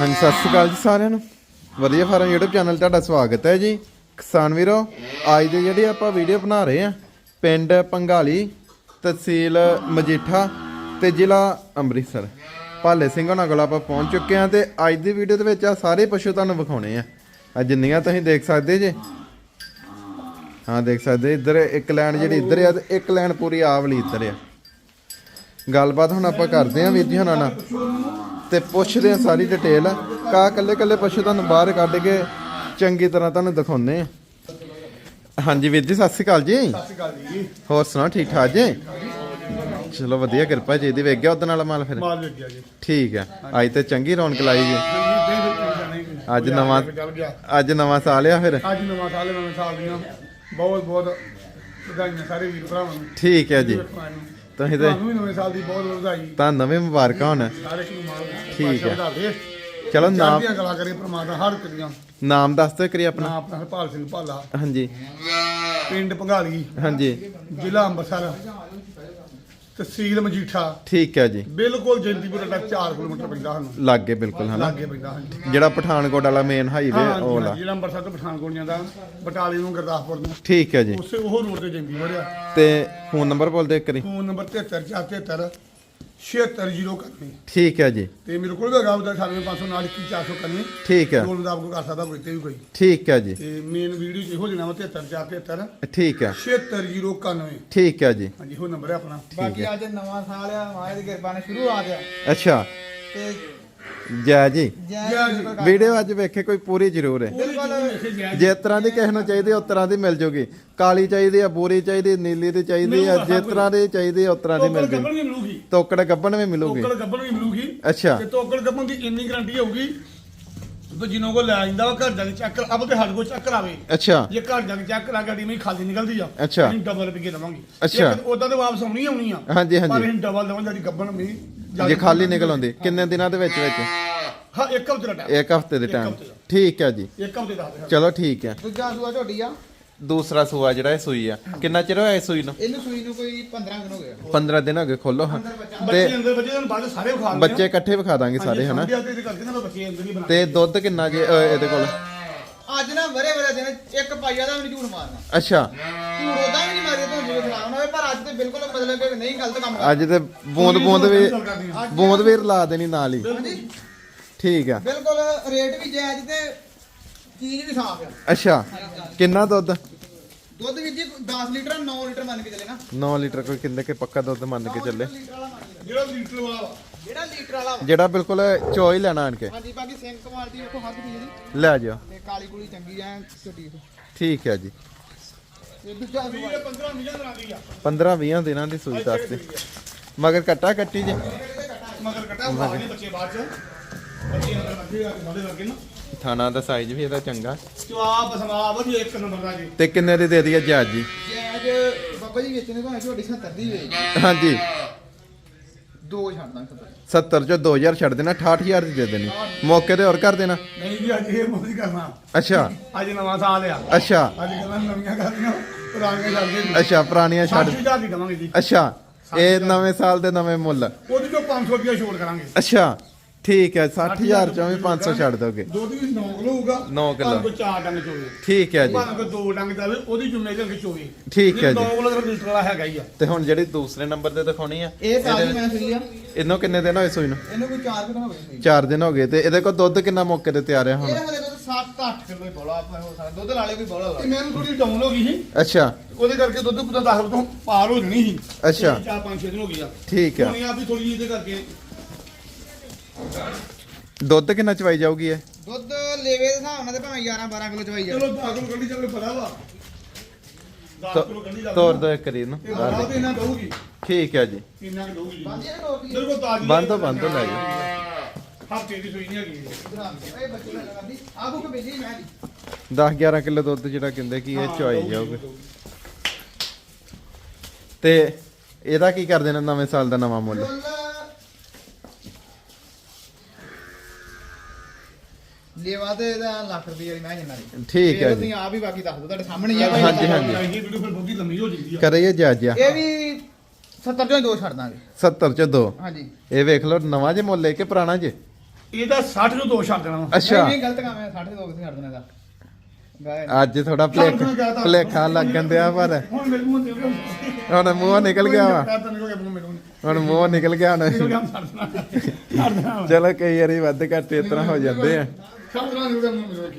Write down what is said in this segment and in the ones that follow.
ਹਾਂਜੀ, ਸਤਿ ਸ਼੍ਰੀ ਅਕਾਲ ਜੀ ਸਾਰਿਆਂ ਨੂੰ। ਵਧੀਆ ਫਾਰਮ YouTube ਚੈਨਲ, ਤੁਹਾਡਾ ਸਵਾਗਤ ਹੈ ਜੀ। ਕਿਸਾਨ ਵੀਰੋ, ਅੱਜ ਦੇ ਜਿਹੜੇ ਆਪਾਂ ਵੀਡੀਓ ਬਣਾ ਰਹੇ ਆ ਪਿੰਡ ਪੰਗਾਲੀ, ਤਹਿਸੀਲ ਮਜੀਠਾ ਤੇ ਜ਼ਿਲ੍ਹਾ ਅੰਮ੍ਰਿਤਸਰ। ਭਾਲੇ ਸਿੰਘ ਉਹਨਾਂ ਕੋਲ ਆਪਾਂ ਪਹੁੰਚ ਚੁੱਕੇ ਆ ਤੇ ਅੱਜ ਦੀ ਵੀਡੀਓ ਦੇ ਵਿੱਚ ਆ ਸਾਰੇ ਪਸ਼ੂ ਤੁਹਾਨੂੰ ਵਿਖਾਉਣੇ ਆ। ਆ ਜਿੰਨੀਆਂ ਤੁਸੀਂ ਦੇਖ ਸਕਦੇ ਜੇ। ਹਾਂ, ਦੇਖ ਸਕਦੇ, ਇੱਧਰ ਇੱਕ ਲਾਈਨ ਜਿਹੜੀ ਇੱਧਰ ਆ ਤੇ ਇੱਕ ਲਾਈਨ ਪੂਰੀ ਆਹ ਵਾਲੀ ਇੱਧਰ ਆ। ਗੱਲਬਾਤ ਹੁਣ ਆਪਾਂ ਕਰਦੇ ਆਂ ਵੀਰ ਜੀ ਹੁਣਾਂ ਨਾਲ। ਤੇ ਪੁੱਛਦੇ ਆ ਸਾਰੀ ਡਿਟੇਲ ਕਾ ਕੱਲੇ ਕੱਲੇ ਪਸ਼ੂ ਤੁਹਾਨੂੰ ਬਾਹਰ ਕੱਢ ਕੇ ਚੰਗੀ ਤਰ੍ਹਾਂ ਤੁਹਾਨੂੰ ਦਿਖਾਉਨੇ ਆ ਹਾਂਜੀ ਵੀਰ ਜੀ ਸਤਿ ਸ਼੍ਰੀ ਅਕਾਲ ਜੀ। ਸਤਿ ਸ਼੍ਰੀ ਅਕਾਲ ਜੀ ਹੋਰ ਸੁਣਾਓ ਠੀਕ ਠਾਕ ਜੀ? ਚਲੋ ਵਧੀਆ ਕਿਰਪਾ ਜੀ ਦੀ ਵੇਖ ਗਿਆ ਉਹਦੇ ਨਾਲ ਮਾਲ ਫਿਰ? ਮਾਲ ਵੇਚ ਗਿਆ ਜੀ। ਠੀਕ ਹੈ ਅੱਜ ਤੇ ਚੰਗੀ ਰੌਣਕ ਲਾਈ ਜੀ। ਅੱਜ ਨਵਾਂ ਅੱਜ ਨਵਾਂ ਸਾਲ ਆ ਫਿਰ? ਅੱਜ ਨਵਾਂ ਸਾਲ ਨਵੇਂ ਸਾਲ ਦੀਆਂ ਬਹੁਤ ਬਹੁਤ ਵਧਾਈਆਂ ਸਾਰੇ ਵੀਰ ਭਰਾਵਾਂ ਨੂੰ। ਠੀਕ ਹੈ ਜੀ। ਤੁਸੀਂ ਤੇ ਵੀ ਨਵੇਂ ਸਾਲ ਦੀ ਬਹੁਤ ਬਹੁਤ ਵਧਾਈ। ਤੁਹਾਨੂੰ ਵੀ ਮੁਬਾਰਕਾਂ ਹੋਣ। ਸਾਰੇ ਨੂੰ ਮਾਲ ਠੀਕ ਹੈ। ਚਲੋ ਨਾਮ ਚੜ੍ਹਦੀਆਂ ਕਲਾ ਕਰੇ ਪ੍ਰਮਾਤਮਾ ਹਰ ਇੱਕ ਦੀਆਂ। ਨਾਮ ਦੱਸ ਦਿਓ ਕਰੀ ਆਪਣਾ। ਨਾਮ ਆਪਣਾ ਹਰਪਾਲ ਸਿੰਘ ਭਾਲਾ। ਹਾਂਜੀ। ਪਿੰਡ ਭੰਗਾਲੀ। ਹਾਂਜੀ। ਜ਼ਿਲ੍ਹਾ ਅੰਮ੍ਰਿਤਸਰ। ਤਹਿਸੀਲ ਮਜੀਠਾ। ਠੀਕ ਹੈ ਜੀ। ਬਿਲਕੁਲ ਜੈਂਤੀਪੁਰ ਦਾ 4 ਕਿਲੋਮੀਟਰ ਪੈਂਦਾ ਸਾਨੂੰ। ਲਾਗੇ ਬਿਲਕੁਲ ਹਨਾ? ਲਾਗੇ ਪੈਂਦਾ ਹਾਂਜੀ। ਜਿਹੜਾ ਪਠਾਨਕੋਟ ਵਾਲਾ ਮੇਨ ਹਾਈਵੇ ਹਾਂ ਉਹ ਵਾਲਾ। ਜਿਹੜਾ ਅੰਮ੍ਰਿਤਸਰ ਤੋਂ ਪਠਾਨਕੋਟ ਜਾਂਦਾ ਬਟਾਲੀ ਨੂੰ ਗੁਰਦਾਸਪੁਰ ਨੂੰ। ਠੀਕ ਹੈ ਜੀ। ਉਸੇ ਉਹ ਰੋਡ ਤੇ ਜਾਂਦੀ ਵੜਿਆ ਤੇ ਫੋਨ ਨੰਬਰ ਬੋਲ ਦੇ ਕਰੀ ਫੋਨ ਨੰਬਰ 7343 76091 ਠੀਕ ਹੈ ਜੀ। ਤੇ ਮੇਰੇ ਕੋਲ ਵੀ ਹੈਗਾ ਉਹਦਾ 98500 ਨਾਲ 21491 ਠੀਕ ਹੈ। ਕੋਲ ਮੁਤਾਬਕ ਕਰ ਸਕਦਾ ਕੋਈ ਤੇ ਵੀ ਕੋਈ। ਠੀਕ ਹੈ ਜੀ। ਤੇ ਮੇਨ ਵੀਡੀਓ ਚ ਇਹੋ ਜਣਾ 7343 ਠੀਕ ਹੈ। 76091 ਠੀਕ ਹੈ ਜੀ। ਹਾਂਜੀ ਉਹ ਨੰਬਰ ਹੈ ਆਪਣਾ। ਬਾਕੀ ਅੱਜ ਨਵਾਂ ਸਾਲ ਆ ਦੀ ਕਿਰਪਾ ਨਾਲ ਸ਼ੁਰੂ ਆ ਗਿਆ। ਅੱਛਾ। ਤੇ ਜੈ ਜੀ। ਜੈ ਜੈ ਜੀ ਜੀ। ਵੀਡੀਓ ਅੱਜ ਵੇਖੇ ਕੋਈ ਪੂਰੀ ਜ਼ਰੂਰ ਹੈ। ਜਿਸ ਤਰ੍ਹਾਂ ਦੀ ਕਿਸੇ ਨੂੰ ਚਾਹੀਦੀ ਉਸ ਤਰ੍ਹਾਂ ਦੀ ਮਿਲ ਜੂਗੀ। ਕਾਲੀ ਚਾਹੀਦੀ ਆ ਬੋਰੀ ਚਾਹੀਦੀ ਨੀਲੀ ਦੀ ਚਾਹੀਦੀ ਆ ਜਿਸ ਤਰ੍ਹਾਂ ਦੀ ਚਾਹੀਦੀ ਆ ਉਸ ਤਰ੍ਹਾਂ ਦੀ ਮਿਲ ਜੂਗੀ। ਤੋਕੜ ਗੱਬਣ ਵੀ ਮਿਲੂਗੀ। ਤੋਕੜ ਗੱਬਣ ਵੀ ਮਿਲੂਗੀ। ਅੱਛਾ। ਤੇ ਤੋਕੜ ਗੱਬਣ ਦੀ ਇੰਨੀ ਗਾਰੰਟੀ ਹੋਊਗੀ ਤੇ ਜਿਨੋਂ ਕੋ ਲੈ ਆਂਦਾ ਘਰ ਜਾ ਕੇ ਚੈੱਕ ਅਬ ਤੇ ਸਾਡੇ ਕੋਲ ਚੈੱਕ ਕਰਾਵੇ। ਅੱਛਾ। ਜੇ ਘਰ ਜਾ ਕੇ ਚੈੱਕ ਕਰਾ ਗੱਡੀ ਮੇਂ ਖਾਲੀ ਨਿਕਲਦੀ ਆ ਅੱਛਾ। ਅਸੀਂ ਡਬਲ ਰੁਪਏ ਲਵਾਂਗੇ ਅੱਛਾ। ਉਦਾਂ ਤੇ ਵਾਪਸ ਆਉਣੀ ਆਉਣੀ ਆ। ਹਾਂਜੀ, ਪਰ ਹਾਂਜੀ। ਅਸੀਂ ਡਬਲ ਲਵਾਂਗੇ ਜਿਹੜੀ ਗੱਬਣ ਵੀ। ਜੇ ਖਾਲੀ ਨਿਕਲ ਆਉਂਦੀ ਕਿੰਨੇ ਦਿਨਾਂ ਦੇ ਵਿੱਚ ਵਿੱਚ? ਹਾਂ ਇੱਕ ਹਫ਼ਤੇ ਦਾ ਟਾਈਮ ਇੱਕ ਹਫ਼ਤੇ ਦੇ ਇੱਕ ਟਾਈਮ ਹਫ਼ਤੇ ਦਾ। ਠੀਕ ਹੈ ਜੀ। ਇੱਕ ਹਫ਼ਤੇ ਦਾ ਚਲੋ ਠੀਕ ਹੈ। ਦੂਜਾ ਸੂਆ ਝੋਟੀ ਆ? ਦੂਸਰਾ ਸੂਆ ਜਿਹੜਾ ਇਹ ਸੂਈ ਆ। ਕਿੰਨਾ ਚਿਰ ਹੋਇਆ ਇਹ ਸੂਈ ਨੂੰ? ਇਹਨੂੰ ਸੂਈ ਨੂੰ ਕੋਈ 15 ਦਿਨ ਹੋ ਗਏ। 15 ਦਿਨ ਹੋ ਗਏ ਖੋਲੋ ਹਾਂ। ਬੱਚੇ ਤੇ ਅੰਦਰ ਬੱਚੇ ਤੁਹਾਨੂੰ ਬਾਅਦ ਚ ਸਾਰੇ ਵਿਖਾ ਦਿੰਦੇ ਬੱਚੇ ਇਕੱਠੇ ਵਿਖਾ ਦਾਂਗੇ ਸਾਰੇ ਹਨਾ? ਤੇ ਕਰਕੇ ਨਾ ਬੱਚੇ ਅੰਦਰ ਹੀ ਬਣਾ ਤੇ ਦੁੱਧ ਕਿੰਨਾ ਜੇ ਅ, ਇਹਦੇ ਕੋਲ? ਅੱਜ ਨਾ ਵਰੇ ਵਰੇ ਦਿਨ ਇੱਕ ਪਾਈਆ ਦਾ ਵੀ ਝੂਠ ਮਾਰਨਾ। ਅੱਛਾ। ਝੂਠ ਉਹਦਾ ਵੀ ਨਹੀਂ ਮਾਰਿਆ ਤੁਹਾਨੂੰ ਜਿਵੇਂ ਖਿਲਾਉਣਾ ਹੋਵੇ ਪਰ ਅੱਜ ਤੇ ਬਿਲਕੁਲ ਮਤਲਬ ਕਿ ਨਹੀਂ ਗਲਤ ਕੰਮ ਕਰ ਅੱਜ ਤੇ ਬੂੰਦ ਬੂੰਦ ਵੀ ਬੂੰਦ ਵੀ ਰਲਾ ਦੇਣੀ ਨਾਲ ਹੀ। ਹਾਂਜੀ। ਠੀਕ ਆ। ਬਿਲਕੁਲ ਰੇਟ ਵੀ ਜਾਇਜ਼ ਤੇ ਚੀਜ਼ ਵੀ ਸਾਫ਼ ਆ। ਅੱਛਾ। ਕਿੰਨਾ ਦੁੱਧ? ਦੁੱਧ ਵੀ ਜੀ 10 ਲੀਟਰ 9 ਲੀਟਰ ਮੰਨ ਕੇ ਚੱਲੇ ਨਾ। 9 ਲੀਟਰ ਕੋਈ ਕਿੰਨੇ ਕੇ ਪੱਕਾ ਦੁੱਧ ਮੰਨ ਕੇ ਚੱਲੇ? ਲੀਟਰ ਵਾਲਾ ਮੰਨ ਕੇ ਜਿਹੜਾ ਲੀਟਰ ਵਾਲਾ। ਵਾ। ਜਿਹੜਾ ਲੀਟਰ ਵਾਲਾ। ਜਿਹੜਾ ਬਿਲਕੁਲ ਚੋ ਹੀ ਲੈਣਾ ਆਣ ਕੇ। ਹਾਂਜੀ ਬਾਕੀ ਸਿੰਕ ਕੁਆਲਿਟੀ ਵੇਖੋ ਹੱਥ ਦੀ ਜਿਹੜੀ ਲੈ ਜਾਓ। ਤੇ ਕਾਲੀ ਕੁਲੀ ਚੰਗੀ ਐ ਛੋਟੀ ਠੀਕ ਹੈ ਜੀ। ਤੇ ਦੂਜਾ ਸੂਆ ਇਹ 15 ਮਿਲੀਅਨ ਬਣਾ ਦੀ ਆ। 15 20 ਦਿਨਾਂ ਦੀ ਸੂਈ ਦੱਸਦੇ ਮਗਰ ਕੱਟਾ ਕੱਟੀ ਜੇ। ਮਗਰ ਕਟਾ ਲਈ ਬੱਚੇ ਬਾਅਦ ਚ। ਬੱਚੇ ਅੰਦਰ ਲੱਗੇ ਆ ਬਾਦੇ ਲੱਗੇ ਨਾ। ਥਾਣਾ ਦਾ ਸਾਈਜ਼ ਵੀ ਇਹਦਾ ਚੰਗਾ। ਜਵਾਬ ਬਸਮਾ ਵਧੀਆ ਇੱਕ ਨੰਬਰ ਦਾ ਜੀ। ਤੇ ਕਿੰਨੇ ਦੀ ਦੇ ਦਈਏ ਜੱਜ ਜੀ? ਜੈਜ ਬਾਬਾ ਜੀ ਵੇਚਣੇ ਭਾਵੇਂ ਝੋਟੀ 70 ਦੀ ਵੇ ਹਾਂਜੀ। ਦੋ ਛੱਡ ਦਾਂ 70 70 ਚੋਂ 2000 ਛੱਡ ਦੇਣਾ 68000 ਦੀ ਦੇ ਦੇਣੀ। ਮੌਕੇ ਤੇ ਹੋਰ ਕਰ ਦੇਣਾ? ਨਹੀਂ ਜੀ ਅੱਜ ਇਹ ਮੋਦੀ ਕਰਨਾ। ਅੱਛਾ। ਅੱਜ ਨਵਾਂ ਸਾਲ ਆ। ਅੱਛਾ। ਅੱਜ ਗੱਲਾਂ ਨਵੀਆਂ ਕਰਨੀਆਂ ਪੁਰਾਣੀਆਂ ਛੱਡ ਦੇ ਅੱਛਾ ਪੁਰਾਣੀਆਂ ਛੱਡ 60000 ਦੀ ਕਵਾਂਗੇ ਜੀ। ਅੱਛਾ ਇਹ ਨਵੇਂ ਸਾਲ ਦੇ ਨਵੇਂ ਮੁੱਲ। ਉਹਦੇ ਚੋਂ 500 ਰੁਪਏ ਛੋੜ ਕਰਾਂਗੇ। ਅੱਛਾ। ਠੀਕ ਹੈ 60000 ਚੋਂ ਵੀ 500 ਛੱਡ ਦੋਗੇ। ਦੁੱਧ ਵੀ 9 ਕਿਲੋ ਹੋਊਗਾ ਨੌ ਕਿੱਲੋ। ਭਾਵੇਂ ਕੋਈ ਚਾਰ ਡੰਗ ਚੋਵੇ। ਠੀਕ ਹੈ ਜੀ। ਭਾਵੇਂ ਕੋਈ ਦੋ ਡੰਗ ਜਾਵੇ ਉਹਦੀ ਜ਼ਿੰਮੇਵਾਰੀ ਕਿ ਚੋਵੇ। ਠੀਕ ਹੈ ਜੀ। 9 ਕਿਲੋ ਦਾ ਲੀਟਰ ਵਾਲਾ ਹੈਗਾ ਹੀ ਆ। ਤੇ ਹੁਣ ਜਿਹੜੀ ਦੂਸਰੇ ਨੰਬਰ ਤੇ ਦਿਖਾਉਣੀ ਆ ਇਹ ਤਾਜ਼ੀ ਮੈਂ ਸੂਈ ਆ। ਇਹਨੂੰ ਕਿੰਨੇ ਦਿਨ ਹੋਏ ਸੂਈ ਨੂੰ? ਇਹਨੂੰ ਕੋਈ 4 ਕਿਲੋ ਹੋ ਗਏ 4 ਦਿਨ ਹੋ ਗਏ ਤੇ ਇਹਦੇ ਕੋਲ ਦੁੱਧ ਕਿੰਨਾ ਮੌਕੇ ਤੇ ਤਿਆਰ ਹੈ ਹੁਣ? ਇਹ ਹਲੇ ਦੁੱਧ 7 8 ਕਿਲੋ ਹੀ ਬੋਲਾ ਆਪਾਂ ਹੋ ਸਕਦਾ। ਦੁੱਧ ਲਾਲੇ ਵੀ ਬੋਲਾ ਤੇ ਮੈਨੂੰ ਥੋੜੀ ਡਾਊਨ ਹੋ ਗਈ ਸੀ। ਅੱਛਾ। ਉਹਦੇ ਕਰਕੇ ਦੁੱਧ ਪੁੱਤਾ 10 ਤੋਂ ਪਾਰ ਹੋ ਜਣੀ ਸੀ। ਅੱਛਾ। 4 5 6 ਦਿਨ ਹੋ ਗਈ ਆ। ਠੀਕ ਆ। ਹੁਣ ਆ ਵੀ ਥੋੜੀ ਇਹਦੇ ਕਰਕੇ ਦੁੱਧ ਕਿੰਨਾ ਚਵਾਈ ਜਾਊਗੀ ਇਹ? ਦੁੱਧ ਲੇਵੇ ਦੇ ਹਿਸਾਬ ਨਾਲ ਤੇ ਭਾਵੇਂ 11 12 ਕਿਲੋ ਚਵਾਈ ਜਾ ਚਲੋ 10 ਕਿਲੋ ਕੱਢੀ ਚੱਲ ਪਤਾ ਵਾ। 10 ਕਿਲੋ ਕੱਢੀ ਚੱਲ ਤੋਰ ਦੋ ਇੱਕ ਕਰੀ ਨੂੰ ਤੇ ਬਾਅਦ ਇਹਨਾਂ ਦਊਗੀ। ਠੀਕ ਹੈ ਜੀ। ਕਿੰਨਾ ਕੁ ਦਊਗੀ ਬੰਦ ਇਹ ਰੋਟੀ ਤੇਰੇ ਕੋਲ ਤਾਜ਼ੀ ਬੰਦ ਤੋਂ ਬੰਦ ਤੋਂ ਲੈ ਜਾਓ। ਹਫ਼ਤੇ ਦੀ ਸੂਈ ਨਹੀਂ ਹੈਗੀ ਇਹ। ਬੱਚੇ ਦਾ ਕਰਦੀ ਆ ਕੋ ਭੇਜੀ ਮੈਂ ਦੀ 10 11 ਕਿਲੋ ਦੁੱਧ ਜਿਹੜਾ ਕਹਿੰਦੇ ਕਿ ਇਹ ਚਵਾਈ ਜਾਊਗਾ। ਤੇ ਇਹਦਾ ਕੀ ਕਰ ਦੇਣਾ ਨਵੇਂ ਸਾਲ ਦਾ ਨਵਾਂ ਮੁੱਲ? ਮੁੱਲ ਲੇਵਾ ਤੇ ਇਹਦਾ ਲੱਖ ਰੁਪਏ ਵਾਲੀ ਮੈਂ ਜੰਨਾ ਦੀ ਠੀਕ ਹੈ ਜੀ। ਤੁਸੀਂ ਆਪ ਹੀ ਬਾਕੀ ਦੱਸ ਦਿਓ ਤੁਹਾਡੇ ਸਾਹਮਣੇ ਹੀ ਆ। ਭਾਈ ਹਾਂਜੀ, ਹਾਂਜੀ। ਇਹ ਵੀਡੀਓ ਫਿਰ ਬਹੁਤੀ ਲੰਮੀ ਹੋ ਜਾਂਦੀ ਆ। ਕਰੀਏ ਜਾਜਿਆ ਇਹ ਵੀ 70 ਚੋਂ ਹੀ ਦੋ ਛੱਡ ਦਾਂਗੇ। 70 ਚ ਦੋ। ਹਾਂਜੀ। ਇਹ ਵੇਖ ਲਓ ਨਵਾਂ ਜੇ ਮੁੱਲ ਕਿ ਪੁਰਾਣਾ ਜੇ। ਇਹਦਾ 60 ਨੂੰ ਦੋ ਛੱਡ ਦੇਣਾ। ਵਾ। ਅੱਛਾ। ਨਹੀਂ ਗਲਤ ਕੰਮ ਹੈ 62 ਕਿੱਥੇ ਛੱਡ ਦੇਣਾ ਦਾ ਗਾਇ ਅੱਜ ਥੋੜਾ ਭਲੇਖ ਭਲੇਖਾ ਲੱਗਣ ਦਿਆ ਪਰ। ਹੁਣ ਮੇਰੇ ਮੂੰਹ ਤੇ ਹੁਣ ਮੂੰਹ ਨਿਕਲ ਗਿਆ ਵਾ। ਤਾਂ ਨਿਕਲ ਗਿਆ ਮੂੰਹ ਮੇਰੇ ਮੂੰਹ ਹੁਣ ਮੂੰਹ ਨਿਕਲ ਗਿਆ ਨਿਕਲ ਹੁਣ ਗਿਆ ਛੱਡ ਦੇਣਾ। ਛੱਡ ਦੇਣਾ। ਵਾ। ਚਲੋ ਕਈ ਵਾਰੀ ਵੱਧ ਘੱਟ ਇਸ ਤਰ੍ਹਾਂ ਹੋ ਜਾਂਦੇ ਆ। ਮੂੰਹ ਹੋ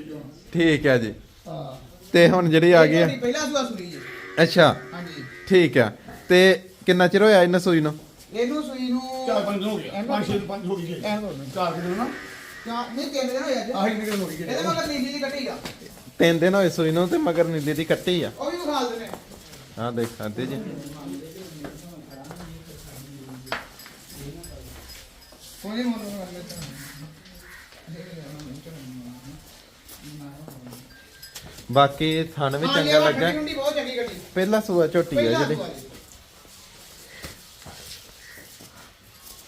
ਠੀਕ ਹੈ ਜੀ। ਹਾਂ। ਤੇ ਹੁਣ ਜਿਹੜੀ ਆ ਗਈ ਆ ਤੁਹਾਡੀ ਪਹਿਲਾ ਸੂਆ ਸੂਈ ਜੀ ਅੱਛਾ। ਹਾਂਜੀ। ਠੀਕ ਆ ਤੇ ਕਿੰਨਾ ਚਿਰ ਹੋਇਆ ਇਹਨਾਂ ਸੂਈ ਨੂੰ? ਇਹਨੂੰ ਸੂਈ ਨੂੰ ਚਾਰ ਪੰਜ ਦਿਨ ਹੋ ਗਿਆ ਪੰਜ ਛੇ ਪੰਜ ਹੋ ਗਏ। ਐਂ ਹੋ ਗਏ। ਚਾਰ ਦਿਨ ਨਾ। ਕਿਆ ਨਹੀਂ ਤਿੰਨ ਦਿਨ ਹੋਇਆ ਜੀ ਆਹੀ ਨਿਕਲ ਹੋ ਗਈ ਇਹਦੇ ਮਗਰ ਨੀਲੀ ਦੀ ਕੱਟੀ ਆ। ਤਿੰਨ ਦਿਨ ਹੋਏ ਸੂਈ ਨੂੰ ਤੇ ਮਗਰ ਨੀਲੀ ਦੀ ਕੱਟੀ ਆ। ਉਹ ਵੀ ਵਿਖਾ ਦਿੰਦੇ ਆਹ ਦੇਖ ਸਕਦੇ ਜੀ। ਕੋਈ ਮੋਨੋ ਕਰ ਲੈਂਦਾ ਬਾਕੀ ਥਣ ਵੀ ਚੰਗਾ ਲੱਗਾ। ਠੰਡੀ ਬਹੁਤ ਚੰਗੀ ਕੱਟੀ ਪਹਿਲਾ ਸੂਆ ਝੋਟੀ ਆ ਪਹਿਲਾ ਜਿਹੜੀ। ਸੂਆ ਜੀ।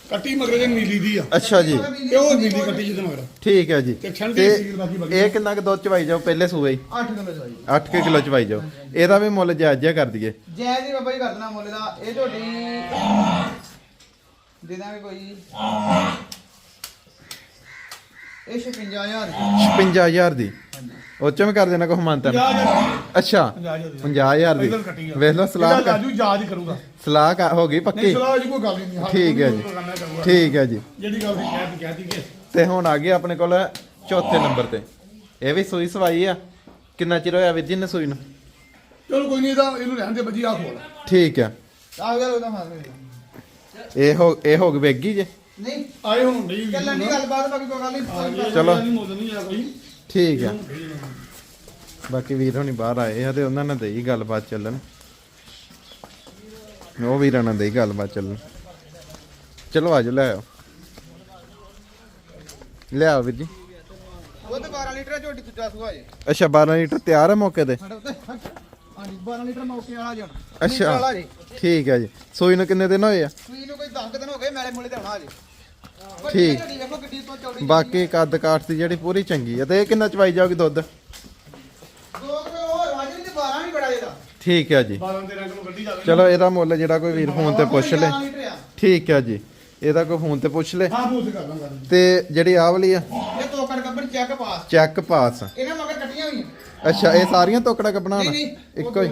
ਕੱਟੀ ਮਗਰ ਜੇ ਨੀਲੀ ਦੀ ਆ। ਅੱਛਾ ਜੀ। ਇਹ ਉਹ ਨੀਲੀ ਕੱਟੀ ਜਿਹਦੇ ਮਗਰ ਠੀਕ ਹੈ ਜੀ। ਤੇ ਠੰਡੀ ਤੇ ਸੀਲ ਬਾਕੀ ਵਧੀਆ। ਇਹ ਕਿੰਨਾ ਕੁ ਦੁੱਧ ਚਵਾਈ ਜਾਓ ਪਹਿਲੇ ਸੂਏ? ਹੀ ਅੱਠ ਕਿਲੋ ਚਵਾਈ 8 ਕਿਲੋ ਚਵਾਈ ਜਾਓ। ਇਹਦਾ ਵੀ ਮੁੱਲ ਜਾਇਜ਼ ਜਿਹਾ ਕਰ ਦਈਏ। ਜੈ ਜੀ ਬਾਬਾ ਜੀ ਕਰ ਦੇਣਾ ਮੁੱਲ ਦਾ। ਇਹ ਝੋਟੀ ਦੇ ਦਾਂਗੇ ਕੋਈ। ਇਹ 56000 ਦੀ। 55000 ਦੀ। ਉਹ ਚ ਵੀ ਕਰ ਦੇਣਾ ਕੋ ਹਮਾਨਤਾ ਜਾ ਜਾ ਅੱਛਾ 50000 50000 ਦੀ। ਵੇਖ ਲਓ ਸਲਾਹ ਕਰ- ਰਾਜੂ ਯਾਦ ਕਰੂਗਾ। ਸਲਾਹ ਕਰ- ਹੋ ਗਈ ਨਹੀਂ ਪੱਕੀ ਸਲਾਹ ਜੀ ਕੋਈ ਗੱਲ ਹੀ ਨਹੀਂ। ਠੀਕ ਹੈ ਜੀ। ਠੀਕ ਹੈ ਜੀ। ਜਿਹੜੀ ਗੱਲ ਸੀ ਕਹਿ ਤੀ ਕਹਿ ਤੀ ਕਿ ਤੇ ਹੁਣ ਆ ਗਏ ਆਪਣੇ ਕੋਲ ਚੌਥੇ ਨੰਬਰ ਤੇ। ਇਹ ਵੀ ਸੂਈ ਸਵਾਈ ਆ। ਕਿੰਨਾ ਚਿਰ ਹੋਇਆ ਵੀਰ ਜੀ ਨੇ ਸੂਈ ਨੂੰ? ਚਲੋ ਕੋਈ ਨਹੀਂ ਇਹਦਾ ਇਹਨੂੰ ਰਹਿਣ ਦੇ ਬੱਜੀ ਆ ਖੋਲ। ਠੀਕ ਆ ਆ ਗਿਆ ਉਹਦਾ ਮਾਰ ਇਹ ਹੋ ਇਹ ਹੋ ਗਈ ਵੇਗੀ ਜੇ। ਨਹੀਂ ਆਏ ਹੁਣ ਨਹੀਂ ਚੱਲਣ ਦੀ ਗੱਲਬਾਤ ਬਾਕੀ ਕੋਈ ਗੱਲ ਨਹੀਂ। ਚਲੋ। ਠੀਕ ਆ। ਬਾਕੀ ਵੀਰ ਹੁਣੀ ਬਾਹਰ ਆਏ ਆ ਤੇ ਉਹਨਾਂ ਨਾਲ ਦੇਈ ਗੱਲਬਾਤ ਚੱਲਣ। ਉਹ ਵੀਰਾਂ ਨਾਲ ਦੇਈ ਗੱਲਬਾਤ ਚੱਲਣ। ਚਲੋ ਆਜੋ ਲੈ ਆਓ। ਲੈ ਆਓ ਵੀਰ ਜੀ। ਉਹ ਤੇ 12 ਲੀਟਰ ਝੋਟੀ ਦੂਜਾ ਸੂਆ ਜੇ। ਅੱਛਾ 12 ਲੀਟਰ ਤਿਆਰ ਹੈ ਮੌਕੇ ਤੇ? ਸਾਡੇ ਉੱਤੇ। ਹਾਂਜੀ 12 ਲੀਟਰ ਮੌਕੇ ਵਾਲਾ ਜੀ ਹੁਣ। ਅੱਛਾ। ਲੀਟਰ ਵਾਲਾ ਜੀ। ਠੀਕ ਹੈ ਜੀ। ਸੂਈ ਨੂੰ ਕਿੰਨੇ ਦਿਨ ਹੋਏ ਆ? ਸੂਈ ਨੂੰ ਕੋਈ 10 ਦਿਨ ਹੋ ਗਏ ਮੈਲੇ ਮੂਲੇ ਤੇ ਆਉਣਾ ਜੀ ਠੀਕ। ਝੋਟੀ ਵੇਖੋ ਕਿੱਡੀ ਤੋਂ ਚੌੜੀ ਬਾਕੀ ਕੱਦ ਕਾਠ ਦੀ ਜਿਹੜੀ ਪੂਰੀ ਚੰਗੀ ਆ ਤੇ ਇਹ ਕਿੰਨਾ ਚਵਾਈ ਜਾਊਗੀ ਦੁੱਧ? ਦੋ ਕਿਲੋ ਹੋਰ ਰਾਜਨ ਤੇ 12 ਵੀ ਬੜਾ ਇਹਦਾ ਠੀਕ ਹੈ ਜੀ। 12 13 ਕਿਲੋ ਗੱਡੀ ਜਾਵੇ ਚਲੋ ਇਹਦਾ ਮੁੱਲ ਜਿਹੜਾ ਕੋਈ ਵੀਰ ਫੋਨ ਤੇ ਪੁੱਛ ਲੈ। 11 ਲੀਟਰ ਆ ਠੀਕ ਹੈ ਜੀ। ਇਹਦਾ ਕੋਈ ਫੋਨ ਤੇ ਪੁੱਛ ਲੈ। ਹਾਂ ਕਰ ਤੇ ਜਿਹੜੀ ਆਹ ਵਾਲੀ ਆ? ਇਹ ਤੋਕੜ ਕੱਪੜ ਚੈੱਕ ਪਾਸ ਚੈੱਕ ਪਾਸ ਇਹਨਾਂ ਮਗਰ ਕੱਟੀਆਂ ਹੋਈਆਂ। ਅੱਛਾ ਇਹ ਸਾਰੀਆਂ ਤੋਕੜਾ ਕੱਪਣਾ ਹੋਣਾ ਨਹੀਂ ਇੱਕੋ ਹੀ?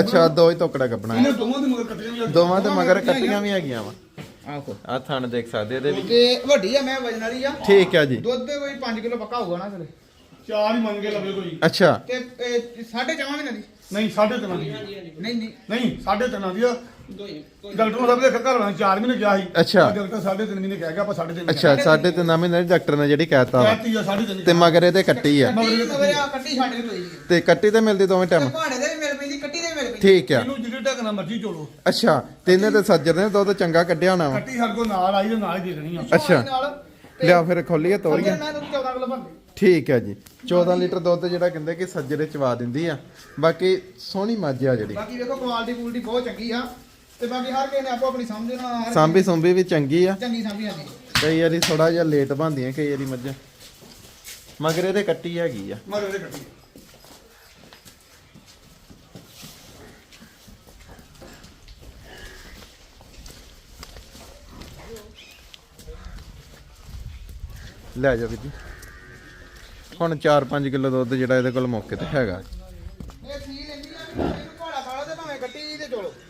ਅੱਛਾ ਦੋ ਹੀ ਤੋਕੜਾ ਕੱਪਣਾ ਇਹਨਾਂ ਦੋਵਾਂ ਦੇ ਮਗਰ ਕੱਟੀਆਂ ਵੀ ਆ। ਦੋਵਾਂ ਦੇ ਮਗਰ ਕੱਟੀਆਂ ਵੀ ਹੈਗੀਆਂ ਵਾ। ਆਹੋ। ਆ ਥਣ ਦੇਖ ਸਕਦੇ ਇਹਦੇ ਵੀ ਤੇ ਵੱਡੀ ਆ ਮੈਂ ਵਜਨ ਵਾਲੀ ਆ। ਠੀਕ ਹੈ ਜੀ। ਦੁੱਧ ਦੇ ਕੋਈ 5 ਕਿਲੋ ਪੱਕਾ ਹੋਊਗਾ ਨਾ ਫਿਰ। ਚਾਰ ਹੀ ਮੰਨ ਕੇ ਲਵੇ ਕੋਈ। ਅੱਛਾ। ਤੇ ਇਹ ਸਾਢੇ ਚਾਵਾਂ ਮਹੀਨੇ ਦੀ। ਨਹੀਂ ਸਾਢੇ ਤਿੰਨ ਦੀ। ਨਹੀਂ ਨਹੀਂ। ਨਹੀਂ ਸਾਢੇ ਤਿੰਨ ਦੀ ਆ। ਡਾਕਟਰ ਨੂੰ ਸਭ ਦੇ ਘਰ ਵਾਂ 4 ਮਹੀਨੇ ਕਿਹਾ ਸੀ। ਅੱਛਾ। ਡਾਕਟਰ ਸਾਢੇ ਤਿੰਨ ਮਹੀਨੇ ਕਹਿ ਗਿਆ ਆਪਾਂ ਸਾਢੇ ਤਿੰਨ ਅੱਛਾ ਸਾਢੇ ਤਿੰਨ ਮਹੀਨੇ ਦੀ ਡਾਕਟਰ ਨੇ ਜਿਹੜੀ ਕਹਿਤਾ ਵਾ। ਕਹਿਤੀ ਆ ਸਾਢੇ ਤਿੰਨ ਤੇ ਮਗਰ ਇਹਦੇ ਕੱਟੀ ਆ। ਕੱਟੀ ਮਗਰ ਆ। ਕੱਟੀ ਛੱਡ ਕੇ ਤੋਈ ਤੇ ਕੱਟੀ ਤੇ ਮਿਲਦੀ ਦੋਵੇਂ ਤੇ ਟਾਈਮ ਭਾੜੇ ਦੇ ਠੀਕ ਆ ਇਹਨੂੰ ਜਿਹੜੇ ਢੱਕਣਾ ਮਰਜ਼ੀ ਚੋਲੋ। ਅੱਛਾ ਤੇ ਇਹਨੇ ਤੇ ਸੱਜਰ ਨੇ ਦੁੱਧ ਚੰਗਾ ਕੱਢਿਆ ਹੋਣਾ ਵਾ? ਕੱਟੀ ਸਾਡੇ ਕੋਲ ਨਾਲ ਆਈ ਤੇ ਨਾਲ ਹੀ ਦੇ ਦੇਣੀ ਆ। ਅੱਛਾ। ਨਾਲ। ਲਿਆ ਫਿਰ ਖੋਲੀਏ ਤੋਰੀਏ। ਮੈਂ ਦੁੱਧ 14 ਕਿਲੋ ਭਰਦੀ ਠੀਕ ਹੈ ਜੀ। 14 ਲੀਟਰ ਦੁੱਧ ਜਿਹੜਾ ਕਹਿੰਦੇ ਕਿ ਸੱਜਰੇ ਚਵਾ ਦਿੰਦੀ ਆ। ਬਾਕੀ ਸੋਹਣੀ ਮੱਝ ਆ ਜਿਹੜੀ। ਬਾਕੀ ਵੇਖੋ ਕੁਆਲਿਟੀ ਕੁਆਲਿਟੀ ਬਹੁਤ ਚੰਗੀ ਆ। ਤੇ ਬਾਕੀ ਹਰ ਕਿਸੇ ਨੇ ਆਪੋ ਆਪਣੀ ਸਮਝਣਾ ਹਰ ਸਾਂਭੀ ਸੁੰਭੀ ਵੀ ਚੰਗੀ ਆ। ਚੰਗੀ ਸਮਝੀ ਜਾਂਦੀ ਕਈ ਵਾਰੀ ਥੋੜਾ ਜਿਹਾ ਲੇਟ ਬਣਦੀਆਂ ਕਈ ਵਾਰੀ ਮੱਝਾਂ। ਮਗਰ ਇਹਦੇ ਕੱਟੀ ਹੈਗੀ ਆ। ਮਗਰ ਇਹਦੇ ਕੱਟੀ ਲੈ ਜਾ ਵੀਰ ਜੀ। ਹੁਣ 4-5 ਕਿਲੋ ਦੁੱਧ ਜਿਹੜਾ ਇਹਦੇ ਕੋਲ ਮੌਕੇ ਤੇ ਹੈਗਾ।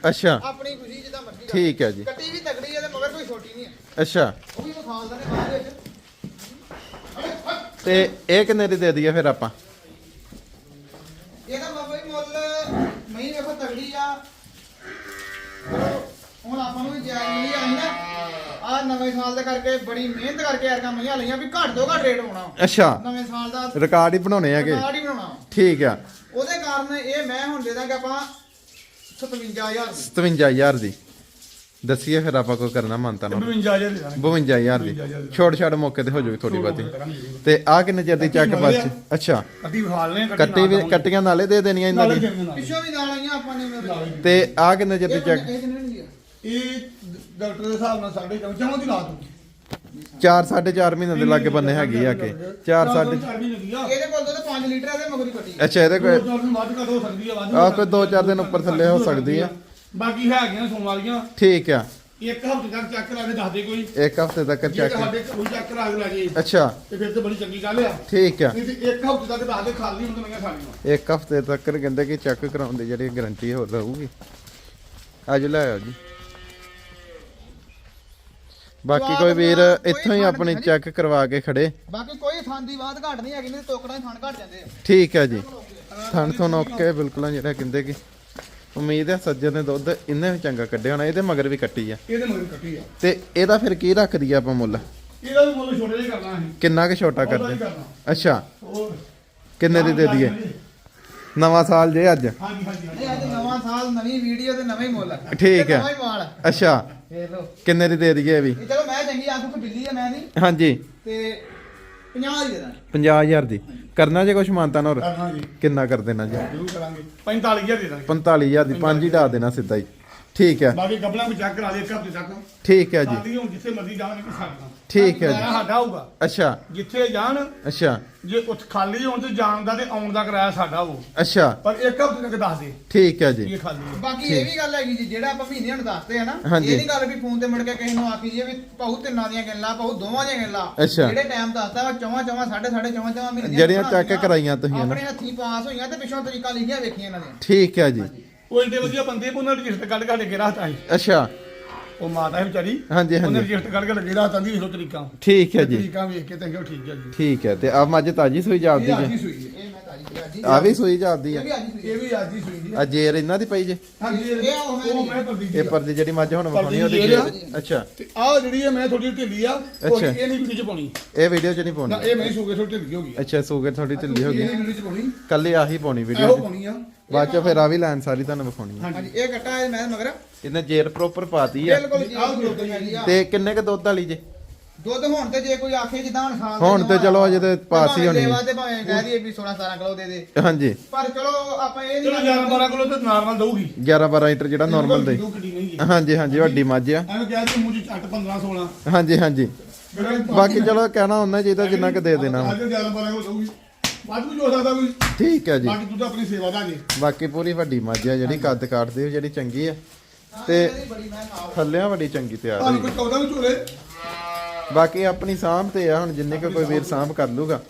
ਅੱਛਾ। ਆਪਣੀ ਖੁਸ਼ੀ ਜਿੱਦਾਂ ਮਰਜ਼ੀ ਕਰ ਠੀਕ ਹੈ ਜੀ। ਕੱਟੀ ਵੀ ਤਗੜੀ ਆ ਤੇ ਮਗਰ ਕੋਈ ਛੋਟੀ ਨਹੀਂ ਆ। ਅੱਛਾ। ਉਹ ਵੀ ਵਿਖਾਲ ਦਨੇ ਬਾਅਦ ਵਿੱਚ। ਤੇ ਇਹ ਕਿੰਨੇ ਦੀ ਦੇ ਦਈਏ ਫਿਰ ਆਪਾਂ ਇਹਦਾ ਬਾਬਾ ਜੀ ਮੁੱਲ ਮਹੀਂ ਵੇਖੋ ਤਗੜੀ ਆ ਚਲੋ, ਹੁਣ ਆਪਾਂ ਨੂੰ ਵੀ ਜਾਇਜ਼ ਮਿਲੀ ਆਈ ਨਾ ਆ ਨਵੇਂ ਕਰਕੇ ਬੜੀ ਮਿਹਨਤ ਕਰਕੇ ਯਾਰ ਮਈਆਂ ਲਈਆਂ ਵੀ ਘੱਟ ਤੋਂ ਘੱਟ ਰੇਟ ਹੋਣਾ। ਅੱਛਾ। ਨਵੇਂ ਸਾਲ ਦਾ ਰਿਕਾਰਡ ਹੀ ਬਣਾਉਣੇ ਹੈਗੇ। ਕਾਰਡ ਹੀ ਬਣਾਉਣਾ। ਠੀਕ ਆ। ਉਹਦੇ ਕਾਰਨ ਇਹ ਮੈਂ ਹੁਣ ਦੇ ਦਾਂਗੇ ਆਪਾਂ 57000 ਦੀ। 57000 ਦੀ। ਦੱਸੀਏ ਫਿਰ ਆਪਾਂ ਕੋਈ ਕਰਨਾ ਮੰਨਤਾ ਨਾ। 52 ਜੇ ਲੈ 52000 ਦੀ। ਛੋਟ ਛਾੜ ਮੌਕੇ ਤੇ ਹੋ ਜਾਊਗੀ ਥੋੜੀ ਬਾਤੀ ਤੇ ਆ ਕਿੰਨੇ ਚਿਰ ਦੀ ਚੱਕ ਬਸ ਅੱਛਾ। ਕੱਟੀ ਵਿਖਾਲ ਨੇ ਕੱਟੀ ਵੀ ਕੱਟੀਆਂ ਨਾਲੇ ਦੇ ਦੇਣੀਆਂ ਇਹਨਾਂ ਦੀ। ਪਿੱਛੋਂ ਵੀ ਨਾਲ ਆਈਆਂ ਆਪਾਂ ਨੇ ਤੇ ਆ ਕਿੰਨੇ ਚਿਰ ਦੀ ਚੱਕ? ਇਹ ਡਾਕਟਰ ਦੇ ਹਿਸਾਬ ਨਾਲ ਸਾਡੇ ਕੰਮ ਚਾਹਾਂ ਦੀ 4 4.5 ਮਹੀਨੇ ਦੇ ਲਾਗੇ ਬੰਨੇ ਹੈਗੀ ਆ ਕੇ। 4 ਸਾਢੇ ਚਾਰ ਮਹੀਨੇ ਦੀ ਆ। ਇਹਦੇ ਕੋਲ ਤਾਂ 5 ਲੀਟਰ ਆ ਤੇ ਮਗਰੀ ਕੱਟੀ ਅੱਛਾ ਇਹਦੇ ਦੋ ਕੋਲ ਚਾਰ ਦਿਨ ਵੱਧ ਘੱਟ ਹੋ ਸਕਦੀ ਆ ਵੱਧ ਆ ਕੋਈ 2-4 ਦਿਨ ਉੱਪਰ ਥੱਲੇ ਹੋ ਸਕਦੀ ਆ। ਬਾਕੀ ਹੈਗੀਆਂ ਸੋਮ ਵਾਲੀਆਂ। ਠੀਕ ਆ। ਇੱਕ ਹਫ਼ਤੇ ਤੱਕ ਚੈੱਕ ਕਰਾ ਕੇ ਦੱਸ ਦੇ ਕੋਈ। ਇੱਕ ਹਫ਼ਤੇ ਤੱਕ ਜੇ ਚੈੱਕ ਸਾਡੇ ਘਰੋਂ ਚੈੱਕ ਕਰਾ ਕੇ ਲੈ ਜੇ ਅੱਛਾ। ਤੇ ਫਿਰ ਤੇ ਬੜੀ ਚੰਗੀ ਗੱਲ ਆ। ਠੀਕ ਆ। ਨਹੀਂ ਤੇ ਇੱਕ ਹਫ਼ਤੇ ਤੱਕ ਦੱਸ ਦੇ ਖਾਲੀ ਹੁੰਦੀਆਂ ਨਹੀਂ ਖਾਲੀਆਂ ਇੱਕ ਹਫ਼ਤੇ ਤੱਕ ਕਹਿੰਦੇ ਕਿ ਚੈੱਕ ਕਰਾਉਣ ਦੀ ਜਿਹੜੀ ਗਾਰੰਟੀ ਹੋਰ ਰਹੂਗੀ। ਅੱਜ ਲੈ ਆਓ ਜੀ। ਬਾਕੀ ਕੋਈ ਵੀਰ ਇੱਥੋਂ ਹੀ ਆਪਣੀ ਚੈੱਕ ਕਰਵਾ ਕੇ ਖੜੇ। ਬਾਕੀ ਕੋਈ ਥਾਂ ਦੀ ਬਾਤ ਘਟ ਨਹੀਂ ਹੈਗੀ ਨਹੀਂ ਤੇ ਟੋਕਰਾਂ ਦੇ ਥਾਂ ਘਟ ਜਾਂਦੇ ਆ। ਠੀਕ ਹੈ ਜੀ। ਥਣ ਤੋਂ ਓਕੇ ਬਿਲਕੁਲ ਜਿਹੜਾ ਕਹਿੰਦੇ ਕਿ ਉਮੀਦ ਹੈ ਸੱਜਣ ਨੇ ਦੁੱਧ ਇਹਨੇ ਵੀ ਚੰਗਾ ਕੱਢਿਆ ਹੋਣਾ ਇਹਦੇ ਮਗਰ ਵੀ ਕੱਟੀ ਆ। ਇਹਦੇ ਮਗਰ ਕੱਟੀ ਆ। ਤੇ ਇਹਦਾ ਫਿਰ ਕੀ ਰੱਖਦੀ ਆ ਆਪਾਂ ਮੁੱਲ? ਇਹਦਾ ਵੀ ਮੁੱਲ ਛੋਟੇ ਜਿਹਾ ਕਰਨਾ ਅਸੀਂ। ਕਿੰਨਾ ਕੁ ਛੋਟਾ ਹੀ ਕਰਦੇ? ਅੱਛਾ। ਕਿੰਨੇ ਦੀ ਦੇ ਦਈਏ? ਨਵਾਂ ਸਾਲ ਜੇ ਅੱਜ। ਹਾਂਜੀ ਹਾਂਜੀ। ਇਹ ਅੱਜ ਨਵਾਂ ਸਾਲ ਨਵੀਂ ਵੀਡੀਓ ਤੇ ਨਵੇਂ ਮੁੱਲ। ਠੀਕ ਹੈ। ਨਵਾਂ ਹੀ ਮਾਲ। ਅੱਛਾ। ਕਿੰਨੇ ਦੀ ਦੇ ਦਈਏ ਵੀ? ਇਹ ਚਲੋ ਮੈਂ ਚੰਗੀ ਆਖੂ ਕਿ ਬਿੱਲੀ ਆ ਮੈਂ ਨਹੀਂ ਹਾਂਜੀ। ਤੇ 50 ਦੀ ਦੇ ਦਾਂ 50000 ਦੀ। ਕਰਨਾ ਜੇ ਕੁਛ ਮਾਨਤਾ ਨਾ ਹੋਰ? ਕਰਨਾ ਜੀ। ਕਿੰਨਾ ਕਰ ਦੇਣਾ ਜੀ? ਜ਼ਰੂਰ ਕਰਾਂਗੇ। 45000 ਦੇ ਦਾਂਗੇ। 45000 ਦੀ। 5 ਹੀ ਡਾ ਦੇਣਾ ਸਿੱਧਾ ਹੀ। ਠੀਕ ਹੈ। ਬਾਕੀ ਗੱਬਲਾਂ ਵੀ ਚੈੱਕ ਕਰਾ ਦੇ ਇੱਕ ਹਫ਼ਤੇ ਤੱਕ। ਠੀਕ ਹੈ ਜੀ। ਖਾਲੀ ਹੁਣ ਜਿੱਥੇ ਮਰਜ਼ੀ ਜਾਣ ਕਿ ਸਾਡਾ ਠੀਕ ਹੈ ਜੀ। ਸਾਡਾ ਹੋਊਗਾ। ਅੱਛਾ। ਜਿੱਥੇ ਜਾਣ ਅੱਛਾ। ਜੇ ਉੱਥੇ ਖਾਲੀ ਹੋਣ ਤੇ ਜਾਣ ਦਾ ਤੇ ਆਉਣ ਦਾ ਕਿਰਾਇਆ ਸਾਡਾ ਹੋਊ। ਅੱਛਾ। ਪਰ ਇੱਕ ਹਫ਼ਤੇ ਤੱਕ ਦੱਸ ਦੇ। ਠੀਕ ਹੈ ਜੀ। ਇਹ ਖਾਲੀ ਹੈ ਬਾਕੀ ਇਹ ਵੀ ਗੱਲ ਹੈਗੀ ਜੀ ਜਿਹੜਾ ਆਪਾਂ ਮਹੀਨੇ ਹੁਣ ਦੱਸਦੇ ਆ ਨਾ ਹਾਂਜੀ। ਇਹ ਨਹੀਂ ਗੱਲ ਵੀ ਫੋਨ ਤੇ ਮੁੜ ਕੇ ਕਿਸੇ ਨੂੰ ਆਖੀ ਜੀ ਵੀ ਭਾਊ ਤਿੰਨਾਂ ਦੀਆਂ ਗੱਲਾਂ ਭਾਊ ਦੋਵਾਂ ਦੀਆਂ ਗੱਲਾਂ। ਅੱਛਾ। ਜਿਹੜੇ ਟਾਈਮ ਦੱਸਦਾ ਵਾ ਚੌਵਾਂ ਚੌਵਾਂ ਸਾਢੇ ਸਾਢੇ ਚੌਵਾਂ ਚੌਵਾਂ ਮਹੀਨੇ ਜਿਹੜੀਆਂ ਚੱਕ ਕਰਾਈਆਂ ਤੁਸੀਂ। ਆਪਣੇ ਹੱਥੀਂ ਪਾਸ ਹੋਈਆਂ ਤੇ ਪਿੱਛੋਂ ਤਰੀਕਾ ਲਿਖੀਆਂ ਵੇਖੀਆਂ ਇਹਨਾਂ ਦੀਆਂ। ਠੀਕ ਹੈ ਜੀ। ਉਹ ਏਡੇ ਵਧੀਆ ਬੰਦੇ ਕੋ ਉਹਨਾਂ ਰਜਿਸਟਰ ਕੱਢ ਕੱਢ ਕੇ ਰਾਹਤਾ ਸੀ ਅੱਛਾ। ਉਹ ਮਾਤਾ ਹੈ ਵਿਚਾਰੀ। ਹਾਂਜੀ, ਹਾਂਜੀ। ਉਹਨੇ ਰਜਿਸਟਰ ਕੱਢ ਕੇ ਲੱਗੇ ਰਾਹਤਾਂ ਦੀ ਇਹੋ ਤਰੀਕਾ। ਠੀਕ ਹੈ ਜੀ। ਤਰੀਕਾ ਵੇਖ ਕੇ ਤੇ ਕਿਹਾ ਠੀਕ ਹੈ ਜੀ। ਠੀਕ ਹੈ ਤੇ ਆ ਮੱਝ ਤਾਜੀ ਸੂਈ ਇਹ ਅੱਜ ਜੀ? ਹੀ ਸੂਈ ਹੈ। ਇਹ ਮੈਂ ਤਾਜੀ ਜੀ ਅੱਜ ਹੀ ਆ? ਵੀ ਸੂਈ ਇਹ ਵੀ ਅੱਜ ਹੀ। ਸੂਈ ਇਹ ਵੀ ਅੱਜ ਹੀ ਸੂਈ ਜੀ ਆ ਜੇਰ ਇਹਨਾਂ ਦੀ ਪਈ ਜੇ? ਹਾਂਜੀ ਇਹ ਉਹ ਮੈਂ ਉਹ ਮੈਂ ਪਰਦੀ ਇਹ ਪਰਦੀ ਜਿਹੜੀ ਮੱਝ ਹੁਣ ਵਿਖਾਉਣੀ ਉਹਦੀ ਜੇਰ ਜੇਰ ਅੱਛਾ। ਤੇ ਆਹ ਜਿਹੜੀ ਹੈ ਮੈਂ ਥੋੜੀ ਢਿੱਲੀ ਆ ਉਹ ਅੱਛਾ। ਇਹ ਨਹੀਂ ਵੀਡੀਓ ਚ ਪਾਉਣੀ। ਇਹ ਵੀਡੀਓ ਚ ਨਹੀਂ ਨਾ ਪਾਉਣੀ ਇਹ ਮੈਂ ਸੂਗੇ ਥੋੜੀ ਢਿੱਲੀ ਹੋ ਗਈ ਅੱਛਾ ਸੂਗਰ ਥੋੜੀ ਢਿੱਲੀ ਹੋ ਇਹ ਗਈ। ਨਹੀਂ ਵੀਡੀਓ ਚ ਪਾਉਣੀ। ਕੱਲੇ ਆਹੀ ਪਾਉਣੀ ਵੀਡੀਓ ਇਹੋ ਚ। ਪਾਉਣੀ ਆ। ਬਾਅਦ ਚ ਫਿਰ ਆ ਵੀ ਲਾਈਨ ਸਾਰੀ ਤੁਹਾਨੂੰ ਵਿਖਾਉਣੀ ਆ। ਹਾਂਜੀ ਇਹ ਕੱਟਾ ਹੈ ਮੈਂ ਮਗਰ। ਇਹਨੇ ਜੇਰ ਪ੍ਰੋਪਰ ਪਾਤੀ ਆ। ਬਿਲਕੁਲ ਜੀ ਆਹ ਦੁੱਧ ਹੈਗੀ ਆ। ਤੇ ਕਿੰਨੇ ਕ ਦੁੱਧ ਵਾਲੀ ਜੇ? ਦੁੱਧ ਹੁਣ ਤੇ ਜੇ ਕੋਈ ਆਖੇ ਜਿੱਦਾਂ ਹੁਣ ਹੁਣ ਤੇ ਚਲੋ ਅਜੇ ਤੇ ਪਾਸ ਹੀ ਹੋਣੀ ਦੇਵਾ ਹੈ। ਤੇ ਭਾਵੇਂ ਕਹਿ ਦਈਏ ਵੀ 16 17 ਕਿਲੋ ਦੇ ਦੇ। ਹਾਂਜੀ। ਪਰ ਚਲੋ ਆਪਾਂ ਇਹ ਚਲੋ ਨਹੀਂ 11 12 ਕਿਲੋ ਤੇ ਨਾਰਮਲ ਦਊਗੀ। 11 12 ਲੀਟਰ ਜਿਹੜਾ ਨਾਰਮਲ ਦੇ। ਹਾਂਜੀ ਹਾਂਜੀ ਵੱਡੀ ਮੱਝ ਆ। ਐਵੇਂ ਕਹਿ ਦੀ ਮੂੰਹ ਚ ਚੱਟ 15 16 ਹਾਂਜੀ ਹਾਂਜੀ। ਬਾਕੀ ਚਲੋ ਕਹਿਣਾ ਹੁੰਦਾ ਚਾਹੀਦਾ ਜਿੰਨਾ ਕ ਦੇ ਦੇਣਾ। ਵਾ। ਅੱਜ 11 12 ਕਿਲੋ ਦਊਗੀ। ਬਾਅਦ ਵਿੱਚ ਹੋ ਸਕਦਾ ਕੋਈ। ਠੀਕ ਹੈ ਜੀ। ਬਾਕੀ ਤਾਂ ਆਪਣੀ ਸੇਵਾ ਦਾ ਜੇ। ਬਾਕੀ ਪੂਰੀ ਵੱਡੀ ਮੱਝ ਆ ਜਿਹੜੀ ਕੱਦ ਕਾਟਦੇ ਜਿਹੜੀ ਚੰਗੀ ਆ। ਤੇ ਥੱਲਿਆਂ ਵੱਡੀ ਚੰਗੀ ਤਿਆਰ ਤੁਹਾਨੂੰ ਹੋਈ। ਕੋਈ ਚੌਦਾਂ ਵਿੱਚ ਹੋਰੇ ਬਾਕੀ ਆਪਣੀ ਸਾਂਭ ਤੇ ਆ ਹੁਣ ਜਿੰਨੇ ਕੁ ਕੋਈ ਵੀਰ ਸਾਂਭ ਕਰ ਲੂਗਾ।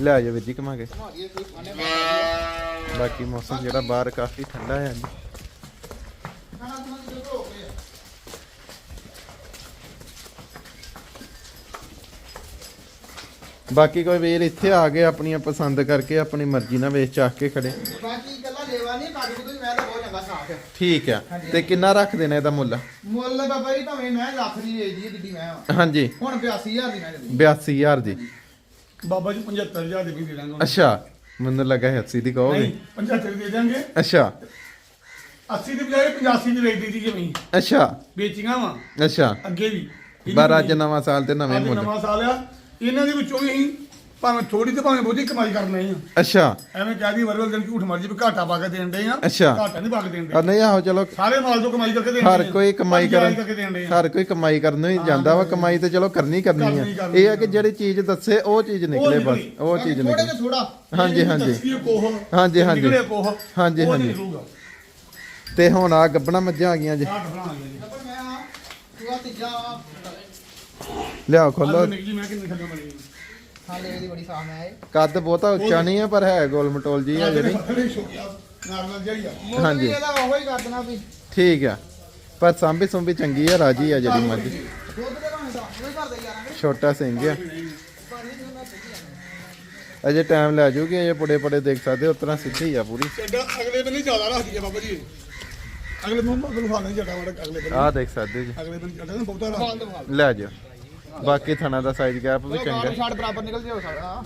ਲੈ ਜਾ ਵੀਰ ਜੀ ਕਮਾਂਗੇ ਬਾਕੀ ਮੌਸਮ ਜਿਹੜਾ ਬਾਹਰ ਕਾਫੀ ਠੰਡਾ ਹੈ ਜੀ ਖਾਣਾ ਤੁਹਾਨੂੰ ਜਦੋਂ ਹੋ ਗਿਆ ਬਾਕੀ ਕੋਈ ਵੀਰ ਇੱਥੇ ਆ ਕੇ ਆਪਣੀਆਂ ਪਸੰਦ ਕਰਕੇ ਆਪਣੀ ਮਰਜ਼ੀ ਨਾਲ ਵੇਚ ਚਾਹ ਕੇ ਖੜੇ। ਬਾਕੀ ਗੱਲਾਂ ਲੈਵਾ ਨਹੀਂ ਕਾਗਜ਼ ਤੋਂ ਮੈਂ ਤਾਂ ਬਹੁਤ ਚੰਗਾ ਸਾਫ਼ ਹੈ ਠੀਕ ਆ। ਤੇ ਕਿੰਨਾ ਰੱਖ ਦੇਣਾ ਇਹਦਾ ਮੁੱਲ? ਮੁੱਲ ਬਾਬਾ ਜੀ ਭਾਵੇਂ ਮੈਂ ਲੱਖ ਦੀ ਵੇਚਦੀ ਜਿੱਡੀ ਮੈਂ ਵਾਂ। ਹਾਂਜੀ। ਹੁਣ 82000 ਦੀ ਮੈਂ ਦਿੰਦੀ 82000 ਦੀ। ਬਾਬਾ ਜੀ 75000 ਦੇ ਵੀ ਦੇ ਦਾਂਗੇ। ਅੱਛਾ ਮੈਨੂੰ ਲੱਗਾ 80 ਦੀ ਕਹੋਗੇ। ਨਹੀਂ 75 ਦੇ ਦਾਂਗੇ। ਅੱਛਾ। 80 ਦੀ ਬਜਾਏ 85 ਦੀ ਵੇਚ ਦਿੱਤੀ ਜਮੀ ਅੱਛਾ। ਵੇਚੀਆਂ ਵਾ। ਅੱਛਾ। ਅੱਗੇ ਵੀ। ਇਹ ਪਰ ਵੀ। ਅੱਜ ਨਵਾਂ ਸਾਲ ਤੇ ਨਵੇਂ ਅੱਜ ਮੁੱਲ। ਨਵਾਂ ਸਾਲ ਆ। ਇਹਨਾਂ ਦੇ ਵਿੱਚੋਂ ਵੀ ਅਸੀਂ ਭਾਵੇਂ ਥੋੜੀ ਤੇ ਭਾਵੇਂ ਬਹੁਤੀ ਕਮਾਈ ਕਰਨੇ ਆ ਅੱਛਾ। ਐਵੇਂ ਕਹਿ ਦੀ ਵਰਵਲ ਦਿਨ ਝੂਠ ਮਰਜ਼ੀ ਵੀ ਘਾਟਾ ਪਾ ਕੇ ਦੇਣ ਦੇ ਆ ਅੱਛਾ। ਘਾਟਾ ਨਹੀਂ ਪਾ ਕੇ ਦੇਣ ਆ ਦੇ ਨਹੀਂ ਆਹੋ ਚਲੋ। ਸਾਰੇ ਮਾਲ ਤੋਂ ਕਮਾਈ ਕਰਕੇ ਦੇਣ ਹਰ ਕੋਈ ਕਮਾਈ ਕਰਨ ਕਰਕੇ ਦੇਣ ਦੇ ਆ ਹਰ ਕੋਈ ਕਮਾਈ ਕਰਨ ਨੂੰ ਹੀ ਜਾਂਦਾ ਵਾ ਕਮਾਈ ਤੇ ਚਲੋ ਕਰਨੀ ਕਰਨੀ ਆ। ਇਹ ਆ ਕਿ ਜਿਹੜੀ ਚੀਜ਼ ਦੱਸੇ ਉਹ ਚੀਜ਼ ਨਿਕਲੇ ਬਸ। ਉਹ ਚੀਜ਼ ਨਿਕਲੇ। ਥੋੜਾ ਹਾਂਜੀ ਹਾਂਜੀ। ਹਾਂਜੀ, ਹਾਂਜੀ। ਹਾਂਜੀ, ਉਹ ਹਾਂਜੀ। ਨਿਕਲੂਗਾ। ਤੇ ਹੁਣ ਆ ਗੱਬਣਾ ਮੱਝਾਂ ਆ ਗਈਆਂ ਜੀ। ਘਾਟ ਬਣਾ ਗਿਆ ਜੀ। ਪਰ ਮੈਂ ਆ ਤੂੰ ਤੀਜਾ ਲਿਆਓ ਖੋਲੋ। ਅੱਜ ਨਿਕਲੀ ਮੈਂ ਕਿੰਨੀ ਖੱਡਾ ਬਣੀ ਹਾਲੇ ਦੀ ਬੜੀ ਸਾਫ਼ ਹੈ ਕੱਦ ਬਹੁਤਾ ਉੱਚਾ ਨਹੀਂ ਆ ਪਰ ਹੈ ਗੋਲ ਮਟੋਲ ਜੀ ਆ ਜਿਹੜੀ। ਨਾਰਮਲ ਜਿਹੜੀ ਆ। ਮੁੱਲ ਹਾਂਜੀ। ਵੀ ਇਹਦਾ ਉਹੋ ਹੀ ਕਰ ਦੇਣਾ ਵੀ। ਠੀਕ ਆ। ਪਰ ਸਾਂਭੀ ਸੁੰਭੀ ਚੰਗੀ ਆ ਰਾਜੀ ਆ ਜਿਹੜੀ ਮੱਝ ਹੀ ਛੋਟਾ ਸਿੰਘ ਆ। ਸਹੀ ਆ ਅਜੇ ਟਾਈਮ ਲੈ ਜੂਗੀ ਅਜੇ ਪੁੜੇ ਪੁੜੇ ਦੇਖ ਸਕਦੇ ਹੋ ਉਤਰਾ ਸਿੱਧੀ ਆ ਪੂਰੀ। ਅਗਲੇ ਦਿਨ ਹੀ ਜ਼ਿਆਦਾ ਰੱਖਦੀ ਆ ਬਾਬਾ ਜੀ। ਅਗਲੇ ਅਗਲੇ ਫਾਲ ਨਹੀਂ ਜੱਟਾ ਵਾਲਾ ਅਗਲੇ ਦਿਨ। ਆਹ ਦੇਖ ਸਕਦੇ ਹੋ ਜੀ। ਅਗਲੇ ਦਿਨ ਜੱਟਾ ਨਾ ਬਹੁਤਾ ਲੈ ਜਾ ਬਾਕੀ ਥਣਾ ਦਾ ਸਾਈਜ਼ ਗੈਪ ਵੀ ਚੰਗਾ। ਛੱਡ ਬਰਾਬਰ ਨਿਕਲ ਜਿਓ ਸਾਡਾ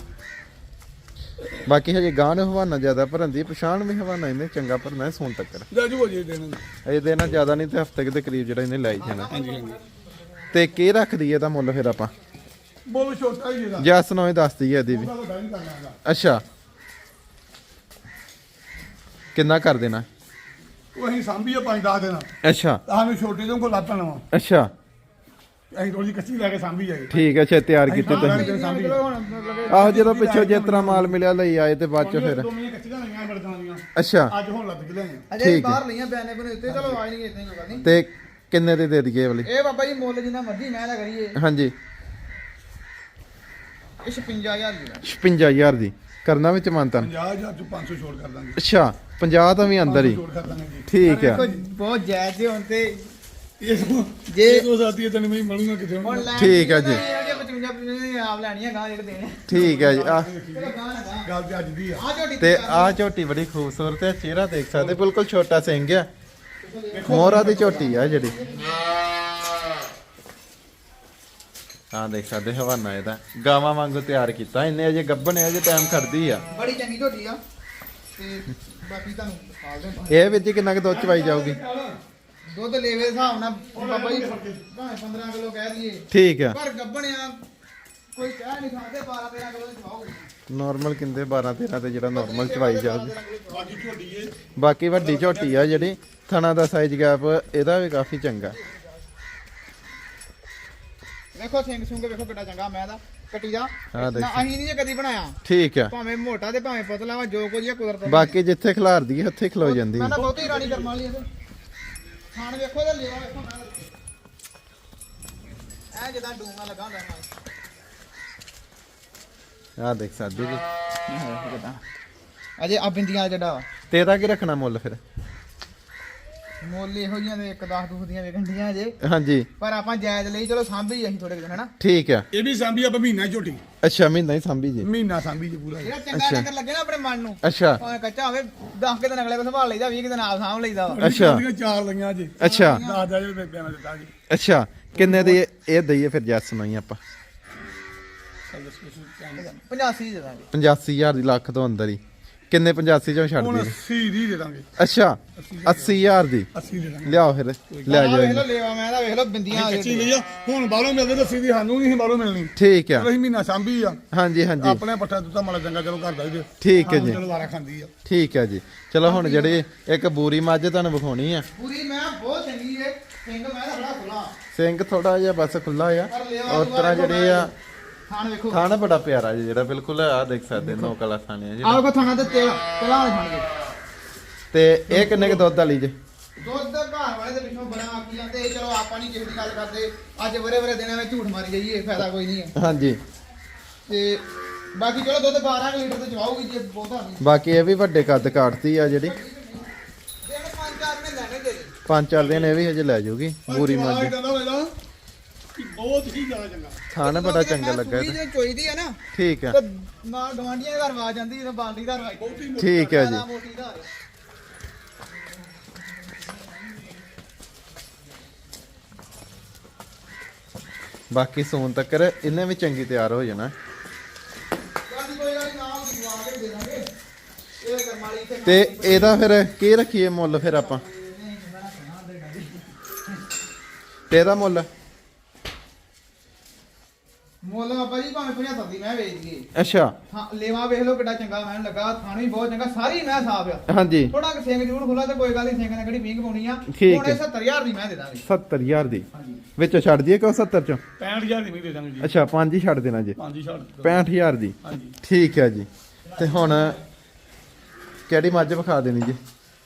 ਬਾਕੀ ਹਜੇ ਗਾਂ ਨੂੰ ਹਵਾਨਾ ਜ਼ਿਆਦਾ ਭਰਨ ਦੀ ਪਛਾਣ ਵੀ ਹਵਾਨਾ ਇਹਨੇ ਚੰਗਾ ਭਰਨਾ ਹੈ ਸੋਨ ਤੱਕ। ਲੈ ਜੂ ਜੀ ਦੇਣ ਇਹਦੇ ਨਾਲ ਜ਼ਿਆਦਾ ਨਹੀਂ ਤੇ ਹਫ਼ਤੇ ਦੇ ਕਰੀਬ ਜਿਹੜਾ ਇਹਨੇ ਲਾਈ ਜਾਣਾ। ਹਾਂਜੀ ਹਾਂਜੀ। ਤੇ ਕੀ ਰੱਖਦੀ ਇਹਦਾ ਮੁੱਲ ਫਿਰ ਆਪਾਂ? ਬੋਲ ਛੋਟਾ ਹੀ ਇਹਦਾ। ਜਸ ਨੋਏ ਦੱਸਦੀ ਹੈ ਇਹਦੀ ਵੀ। ਅੱਛਾ। ਕਿੰਨਾ ਕਰ ਦੇਣਾ? ਉਹ ਅਸੀਂ ਸਾਂਭੀ ਆ ਪੰਜ ਦਸ ਦਿਨ। ਅੱਛਾ। ਸਾਨੂੰ ਛੋਟੇ ਤੋਂ ਕੋ ਲਵਾਂ ਅੱਛਾ। ਅਸੀਂ ਥੋੜੀ ਕੱਚੀ ਲੈ ਕੇ ਸਾਂਭੀ ਜਾਈ ਠੀਕ ਹੈ ਅੱਛਾ ਤਿਆਰ ਕੀਤੇ ਤੁਸੀਂ। ਸਾਂਭੀ। ਕਿ ਆਹੋ ਜਦੋਂ ਪਿੱਛੋਂ ਜਿਸ ਤਰ੍ਹਾਂ ਮਾਲ ਮਿਲਿਆ ਲਈ ਆਏ ਤੇ ਬਾਅਦ ਚ ਫਿਰ। ਦੋ ਮਹੀਨੇ ਕੱਚੀਆਂ ਲਈਆਂ ਬਰਦਾਂ ਦੀਆਂ। ਅੱਛਾ। ਅੱਜ ਹੁਣ ਲੱਗ ਗਈਆਂ ਅਜੇ ਠੀਕ ਹੈ। ਬਾਹਰ ਲਈਆਂ ਬਿਆਨੇ ਬਣੇ ਉੱਤੇ ਚਲੋ ਆਈ ਨਹੀਂ ਇਦਾਂ ਹੀ ਗੱਲ ਨਹੀਂ ਤੇ ਕਿੰਨੇ ਦੇ ਦੇ ਦਈਏ ਇਹ ਵਾਲੀ? ਇਹ ਬਾਬਾ ਜੀ ਮੁੱਲ ਜਿੰਨਾ ਮਰਜ਼ੀ ਮੈਂ ਦਾ ਕਰੀਏ। ਹਾਂਜੀ। ਇਹ 56000 ਦੀ ਆ 55000 ਦੀ। ਕਰਨਾ ਵਿੱਚ ਮੰਨਤਨ 50000 ਚੋਂ 500 ਛੋੜ ਕਰ ਦਾਂਗੇ। ਅੱਛਾ 50 ਤਾਂ ਵੀ ਅੰਦਰ ਹੀ। ਛੋੜ ਕਰ ਦਾਂਗੇ ਜੀ। ਠੀਕ ਹੈ। ਦੇਖੋ ਬਹੁਤ ਜਾਇਜ਼ ਜੇ ਹੁਣ ਤੇ ਇਹ ਜੇ- ਇਹ ਦੋ ਸਾਥੀ ਤੈਨੂੰ ਮੈਂ ਮਲੂੰਗਾ ਕਿਤੇ ਹੁਣ ਹੁਣ ਲੈ ਠੀਕ ਆ ਜੀ। ਇਹ 55 55 ਆਪ ਲੈਣੀਆਂ ਗਾਂ ਜਿਹੜੇ ਦੇਣੇ। ਠੀਕ ਹੈ ਜੀ ਆ। ਚਲੋ ਗਾਂ ਨਾ ਗਾਂ ਗੱਲ ਤੇ ਅੱਜ ਦੀ ਆ। ਆ ਝੋਟੀ ਤੇ ਆ ਝੋਟੀ ਬੜੀ ਖੂਬਸੂਰਤ ਹੈ ਚਿਹਰਾ ਦੇਖ ਸਕਦੇ ਬਿਲਕੁਲ ਛੋਟਾ ਸਿੰਘ ਆ। ਮੋਹਰਾ ਦੀ ਝੋਟੀ ਆ ਜਿਹੜੀ। ਆ ਦੇਖ ਸਕਦੇ ਹਵਾਨਾ ਇਹਦਾ। ਗਾਵਾਂ ਵਾਂਗੂ ਤਿਆਰ ਕੀਤਾ ਇਹਨੇ ਅਜੇ ਗੱਭਣ ਹੈ ਅਜੇ ਟਾਈਮ ਖੜਦੀ ਆ। ਬੜੀ ਚੰਗੀ ਝੋਟੀ ਆ ਤੇ ਬਾਕੀ ਤੁਹਾਨੂੰ ਦਿਖਾ ਦੇ ਇਹ ਵਿੱਚ ਕਿੰਨਾ ਕੁ ਦੁੱਧ ਚਵਾਈ ਜਾਊਗੀ? ਦੁੱਧ ਲੇਵੇ ਦੇ ਹਿਸਾਬ ਨਾਲ ਬਾਬਾ ਜੀ ਭਾਵੇਂ 15 ਕਿਲੋ ਕਹਿ ਦਈਏ। ਠੀਕ ਆ ਪਰ ਗੱਬਣਿਆ ਕੋਈ ਕਹਿ ਨਹੀਂ ਖਾਂਦੇ 12 13 ਕਿਲੋ ਦੀ ਖਾਓਗੇ ਨਾਰਮਲ ਕਿੰਦੇ 12 13 ਤੇ ਜਿਹੜਾ ਨਾਰਮਲ ਚਵਾਈ ਜਾਊਗੀ ਬਾਕੀ ਝੋਟੀ ਏ। ਬਾਕੀ ਵੱਡੀ ਝੋਟੀ ਆ ਜਿਹੜੀ ਥਣਾ ਦਾ ਸਾਈਜ਼ ਗੈਪ ਇਹਦਾ ਵੀ ਕਾਫੀ ਚੰਗਾ। ਵੇਖੋ ਸਿੰਘ ਸੁੰਗ ਵੇਖੋ ਕਿੱਡਾ ਚੰਗਾ ਮੈਂ ਦਾ ਕੱਟੀ ਦਾ। ਆਹ ਨਾ ਦੇਖੋ। ਅਸੀਂ ਨਹੀਂ ਜੇ ਕਦੀ ਬਣਾਇਆ। ਠੀਕ ਆ ਭਾਵੇਂ ਮੋਟਾ ਤੇ ਭਾਵੇਂ ਪਤਲਾ ਵਾ ਜੋ ਕੁਝ ਆ ਕੁਦਰਤ ਦਾ। ਬਾਕੀ ਜਿੱਥੇ ਖਿਲਾਰਦੀ ਹੈ ਉੱਥੇ ਖਲੋ ਜਾਂਦੀ ਮੈਂ ਹੈ ਤਾਂ ਬਹੁਤੀ ਰਾਣੀ ਕਰਮ ਵਾਲੀ ਇਹਦੇ ਖਾਣ ਵੇਖੋ ਇਹਦਾ ਲੇਵਾ ਵੇਖੋ ਮੈਂ। ਐ ਜਿੱਦਾਂ ਡੂੰਗਾ ਲੱਗਾ ਹੁੰਦਾ ਆ ਦੇਖ ਸਕਦੇ ਜੀ। ਅਜੇ ਆ ਬਿੰਦੀਆਂ ਜਿਹੜਾ ਵਾ। ਤੇ ਇਹਦਾ ਕੀ ਰੱਖਣਾ ਮੁੱਲ ਫਿਰ? ਮੁੱਲ ਇਹੋ ਜੀਆਂ ਦੇ 1 10 ਦੂਹ ਦੀਆਂ ਵੇਖਣੀਆਂ ਜੇ। ਹਾਂਜੀ। ਪਰ ਆਪਾਂ ਜਾਇਜ਼ ਲਈ ਚਲੋ ਸਾਂਭੀ ਅਸੀਂ ਥੋੜੇ ਦਿਨ ਹਨਾ? ਠੀਕ ਆ। ਇਹ ਵੀ ਸਾਂਭੀ ਆਪਾਂ ਮਹੀਨਾ ਹੀ ਝੋਟੀ। ਅੱਛਾ ਮਹੀਨਾ ਹੀ ਸੰਭੀ ਜੀ। ਮਹੀਨਾ ਸਾਂਭੀ ਜੀ ਪੂਰਾ। ਜਿਹੜਾ ਚੰਗਾ ਅੱਛਾ। ਟੱਕਰ ਲੱਗੇ ਨਾ ਆਪਣੇ ਮਨ ਨੂੰ ਅੱਛਾ। ਭਾਵੇਂ ਕੱਚਾ ਹੋਵੇ 10 ਕਿ ਦਿਨ ਅਗਲੇ ਕੋ ਸੰਭਾਲ ਲਈਦਾ 20 ਕਿ ਦਿਨ ਆਪ ਸਾਂਭ ਲਈਦਾ ਵਾ। ਅੱਛਾ। ਉਹਦੀਆਂ ਚਾਰ ਲਈਆਂ ਜੀ। ਅੱਛਾ। 10000 ਰੁਪਏ ਪਿਆ ਮੈਂ ਦਿੱਤਾ ਜੀ। ਅੱਛਾ ਕਿੰਨੇ ਦੀ ਇਹ- ਇਹ ਦਈਏ ਫਿਰ ਜੱਸ ਸੁਣਾਈ ਆਪਾਂ? 85 ਦੇ ਦਾਂਗੇ। 85000 ਦੀ ਲੱਖ ਤੋਂ ਅੰਦਰ ਹੀ। ਕਿੰਨੇ 85 ਚੋਂ ਛੱਡ ਹੁਣ ਦਈਏ 80 ਦੀ ਦੇ ਦਾਂਗੇ। ਅੱਛਾ 80000 ਦੀ 80 ਦੇ। ਦਾਂਗੇ। ਲਿਆਓ ਫਿਰ ਲੈ ਆਹ ਜਾਓ ਵੇਖ। ਲਓ ਲੇਵਾ ਮੈਂ ਦਾ ਵੇਖ ਲਓ ਬਿੰਦੀਆਂ ਆ ਕੱਚੀ ਗਈ ਆ ਹੁਣ ਬਾਹਰੋਂ ਮਿਲਦੇ ਦੱਸੀ ਦੀ ਸਾਨੂੰ ਨਹੀਂ ਬਾਹਰੋਂ ਮਿਲਣੀ। ਠੀਕ ਆ। ਚਲੋ ਅਸੀਂ ਮਹੀਨਾ ਸਾਂਭੀ ਆ। ਹਾਂਜੀ ਹਾਂਜੀ। ਆਪਣੇ ਪੱਠਾ ਦੁੱਤਾ ਮਾਲਾ ਚੰਗਾ ਚਲੋ ਘਰ ਦਾ ਹੀ ਦੇ। ਠੀਕ ਹੈ ਜੀ। ਚਲੋ ਵਾਰਾ ਖਾਂਦੀ ਆ। ਠੀਕ ਹੈ ਜੀ। ਚਲੋ ਹੁਣ ਜਿਹੜੀ ਇੱਕ ਬੂਰੀ ਮੱਝ ਤੁਹਾਨੂੰ ਵਿਖਾਉਣੀ ਆ। ਪੂਰੀ ਮੈਂ ਬਹੁਤ ਚੰਗੀ ਏ। ਸਿੰਘ ਮੈਂ ਦਾ ਬੜਾ ਖੁੱਲਾ ਸਿੰਘ ਥੋੜਾ ਜਿਹਾ ਬਸ ਖੁੱਲਾ ਆ। ਔਰ ਤਰ੍ਹਾਂ ਜਿਹੜੇ ਆ। ਵੇਖੋ। ਥਾਣਾ ਬੜਾ ਪਿਆਰਾ ਜੀ ਜਿਹੜਾ ਬਿਲਕੁਲ ਆ ਦੇਖ ਸਕਦੇ ਨੋ ਕਲਾ ਥਾਣੇ ਆ ਆਹ ਵੇਖੋ ਥਾਣਾ ਤੇ ਤੇਲ ਤੇਲਾਂ ਵਾਲੇ ਕੇ ਤੇ ਇਹ ਕਿੰਨੇ ਕ ਦੁੱਧ ਵਾਲੀ ਜੇ? ਦੁੱਧ ਦਾ ਘਰ ਵਾਲੇ ਦੇ ਪਿੱਛੋਂ ਬੜਾ ਆਕੀ ਜਾਂਦੇ ਇਹ ਚਲੋ ਆਪਾਂ ਨਹੀਂ ਕਿਸੇ ਦੀ ਗੱਲ ਕਰਦੇ ਅੱਜ ਬਰੇ ਬਰੇ ਦਿਨਾਂ ਵਿੱਚ ਝੂਠ ਮਾਰੀ ਜਾਈਏ ਫਾਇਦਾ ਕੋਈ ਨਹੀਂ ਹੈ। ਹਾਂਜੀ। ਤੇ ਬਾਕੀ ਚਲੋ ਦੁੱਧ 12 ਕੁ ਲੀਟਰ ਤੇ ਚਵਾਉਗੀ ਜੇ ਬਹੁਤਾ ਨਹੀਂ ਬਾਕੀ ਇਹ ਵੀ ਵੱਡੇ ਕੱਦ ਕਾਟਤੀ ਆ ਜਿਹੜੀ। ਪੰਜ ਚਾਰ ਮਹੀਨੇ ਲੈਣੇ ਤੇਰੇ। ਪੰਜ ਚਾਰ ਦਿਨ ਇਹ ਵੀ ਹਜੇ ਲੈ ਜਾਊਗੀ ਬੂਰੀ ਮੱਝ ਕਿ ਬਹੁਤ ਹੀ ਜ਼ਿਆਦਾ ਚੰਗਾ। ਥਾਣਾ ਬੜਾ ਚੰਗਾ ਲੱਗਾ ਇਹ ਇਹਦਾ। ਜੇ ਚੋਈਦੀ ਹੈ ਨਾ ਠੀਕ ਆ। ਤੇ ਨਾਲ ਗਵਾਂਡੀਆਂ ਦੇ ਘਰ ਆਵਾਜ਼ ਜਾਂਦੀ ਜਦੋਂ ਬਾਲਦੀ ਦਾ ਬਹੁਤੀ ਮੋਟੀ ਠੀਕ ਹੈ ਜੀ। ਮੋਟੀ ਦਾ। ਬਾਕੀ ਸੋਨ ਤੱਕਰ ਇਹਨੇ ਵੀ ਚੰਗੀ ਤਿਆਰ ਹੋ ਜਾਣਾ। ਤੇ ਇਹਦਾ ਫਿਰ ਕੀ ਰੱਖੀਏ ਮੁੱਲ ਫਿਰ ਆਪਾਂ? ਤੇ ਇਹਦਾ ਮੁੱਲ? ਮੁੱਲ ਬਾਬਾ ਜੀ ਭਾਵੇਂ 75 ਦੀ ਮੈਂ ਵੇਚ ਦਈਏ। ਅੱਛਾ। ਹਾਂ ਲੇਵਾ ਵੇਖ ਲਓ ਕਿੱਡਾ ਚੰਗਾ ਮੈਨੂੰ ਲੱਗਾ ਥਾਣ ਵੀ ਬਹੁਤ ਚੰਗਾ ਸਾਰੀ ਮੈਂ ਸਾਫ਼ ਆ। ਹਾਂਜੀ। ਥੋੜਾ ਕਿ ਸਿੰਘ ਜ਼ਰੂਰ ਖੁੱਲਾ ਤੇ ਕੋਈ ਗੱਲ ਨਹੀਂ ਸਿੰਘ ਨੇ ਕਿਹੜੀ ਪੀਂਗ ਪਾਉਣੀ ਆ। ਠੀਕ ਹੁਣ ਹੈ। ਇਹ 70000 ਦੀ ਮੈਂ ਦੇ ਦਾਂਗੇ। 70000 ਦੀ। ਹਾਂਜੀ। ਵਿੱਚੋਂ ਛੱਡ ਦਈਏ ਕਿ 70 ਚੋਂ? 65000 ਦੀ ਵੀ ਦੇ ਦਾਂਗੇ ਜੀ। ਅੱਛਾ ਪੰਜ ਹੀ ਛੱਡ ਦੇਣਾ ਜੀ। ਪੰਜ ਹੀ ਛੱਡ 65000 ਦੀ। ਹਾਂਜੀ। ਠੀਕ ਹੈ ਜੀ। ਤੇ ਹੁਣ ਕਿਹੜੀ ਮੱਝ ਵਿਖਾ ਦੇਣੀ ਜੀ?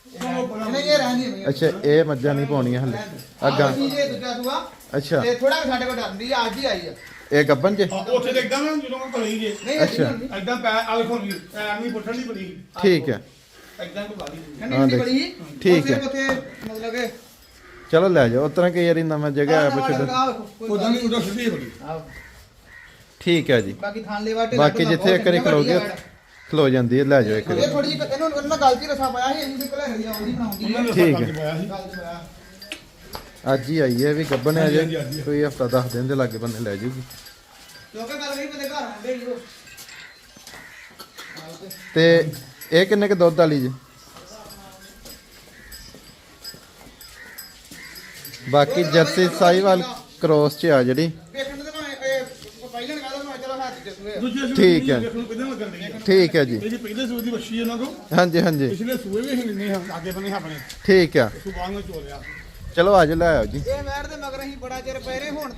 ਨਹੀਂ ਇਹ ਰਹਿੰਦੀ ਹੈ ਅੱਛਾ ਇਹ ਮੱਝਾਂ ਨਹੀਂ ਪਾਉਣੀਆਂ ਹਲੇ। ਅੱਗਾ। ਅਸੀਂ ਜੇ ਦੂਜਾ ਸੂਆ। ਅੱਛਾ। ਤੇ ਥੋੜਾ ਸਾਡੇ ਕੋਲ ਡਰਦੀ ਆ ਅੱਜ ਹੀ ਆਈ ਆ। ਇਹ ਗੱਬਨ ਚ ਆ, ਉੱਥੇ ਤੇ ਇਦਾਂ ਨਾ ਜਦੋਂ ਮੈਂ ਭਲੀ ਜੇ। ਨਹੀਂ ਅੱਛਾ। ਇਦਾਂ ਪੈ ਆ ਵੇਖੋ ਵੀ ਐਵੇਂ ਪੁੱਠਣ ਨਹੀਂ ਬਣੀ ਠੀਕ ਹੈ। ਇਦਾਂ ਕੋ ਬਾਦੀ ਠੰਡੀ ਹਾਂ, ਦੇਖ। ਬੜੀ ਠੀਕ ਹੈ। ਉੱਥੇ ਮਤਲਬ ਕਿ ਚਲੋ ਲੈ ਜਾਓ ਉਸ ਤਰ੍ਹਾਂ ਕਈ ਵਾਰੀ ਨਵਾਂ ਜਗ੍ਹਾ ਆ ਪੁੱਛਦੇ ਉਦਾਂ ਨਹੀਂ। ਉਦਾਂ ਸਿੱਧੀ ਬੜੀ ਠੀਕ ਹੈ ਜੀ। ਬਾਕੀ ਥਾਣ ਲੈਵਾ ਢਿੱਲਾ ਬਾਕੀ ਜਿੱਥੇ ਇੱਕ ਆ ਖਲੋਗੇ ਖਲੋ ਜਾਂਦੀ ਹੈ ਲੈ ਜਾਓ ਇੱਕ ਵਾਰੀ। ਇਹ ਥੋੜੀ ਜਿਹੀ ਇਹਨੂੰ ਇਹਨਾਂ ਗਲਤੀ ਰਸਾ ਪਾਇਆ ਸੀ ਇਹਨੂੰ ਕੋਲ ਹਰੀ ਆਉਂਦੀ ਬਣਾਉਂਦੀ ਉਹਨਾਂ ਹੈ। ਨੇ ਠੀਕ ਠੀਕ ਹੈ। ਅੱਜ ਹੀ ਆਈ ਹੈ ਵੀ ਗੱਬਨ ਹੈ ਹਾਂਜੀ, ਜੇ ਹਾਂਜੀ। ਕੋਈ ਹਫਤਾ 10 ਦਿਨ ਦੇ ਲਾਗੇ ਬੰਨੇ ਲੈ ਜੂਗੀ। ਕਿਉਂਕਿ ਘਰ ਹੀ ਉਹ। ਤੇ ਇਹ ਕਿੰਨੇ ਕ ਦੁੱਧ ਵਾਲੀ ਜੀ? ਬਾਕੀ ਜਰਸੀ ਸਾਈਵਾਲ ਕ੍ਰੋਸ ਚ ਆ ਜਿਹੜੀ। ਵੇਖਣ ਨੂੰ ਤਾਂ ਭਾਵੇਂ ਇਹ ਪਹਿਲਾਂ ਨੇ ਕਹਦਾ ਮੈਂ ਚਲੋ ਹੱਥ ਚ ਸੂਏ ਦੂਜੇ ਸੂਏ ਠੀਕ ਦੀ ਹੈ। ਵੇਖਣ ਨੂੰ ਕਿਦਾਂ ਲੱਗਣ ਦੀ ਠੀਕ ਹੈ ਜੀ। ਇਹ ਜੀ ਪਹਿਲੇ ਸੂਏ ਦੀ ਵੱਛੀ ਇਹਨਾਂ ਕੋ। ਹਾਂਜੀ ਹਾਂਜੀ। ਪਿਛਲੇ ਸੂਏ ਵੀ ਹਿਲਨੇ ਆ ਅੱਗੇ ਬੰਨੇ ਆਪਣੇ। ਠੀਕ ਆ ਸੁਬਾਹ ਨੂੰ ਚੋਲਿਆ। ਚਲੋ ਆਜੋ ਲੈ ਆਓ ਜੀ। ਇਹ ਮੈਰ ਦੇ ਮਗਰ ਅਸੀਂ ਬੜਾ ਚਿਰ ਪਏ ਰਹੇ ਹੁਣ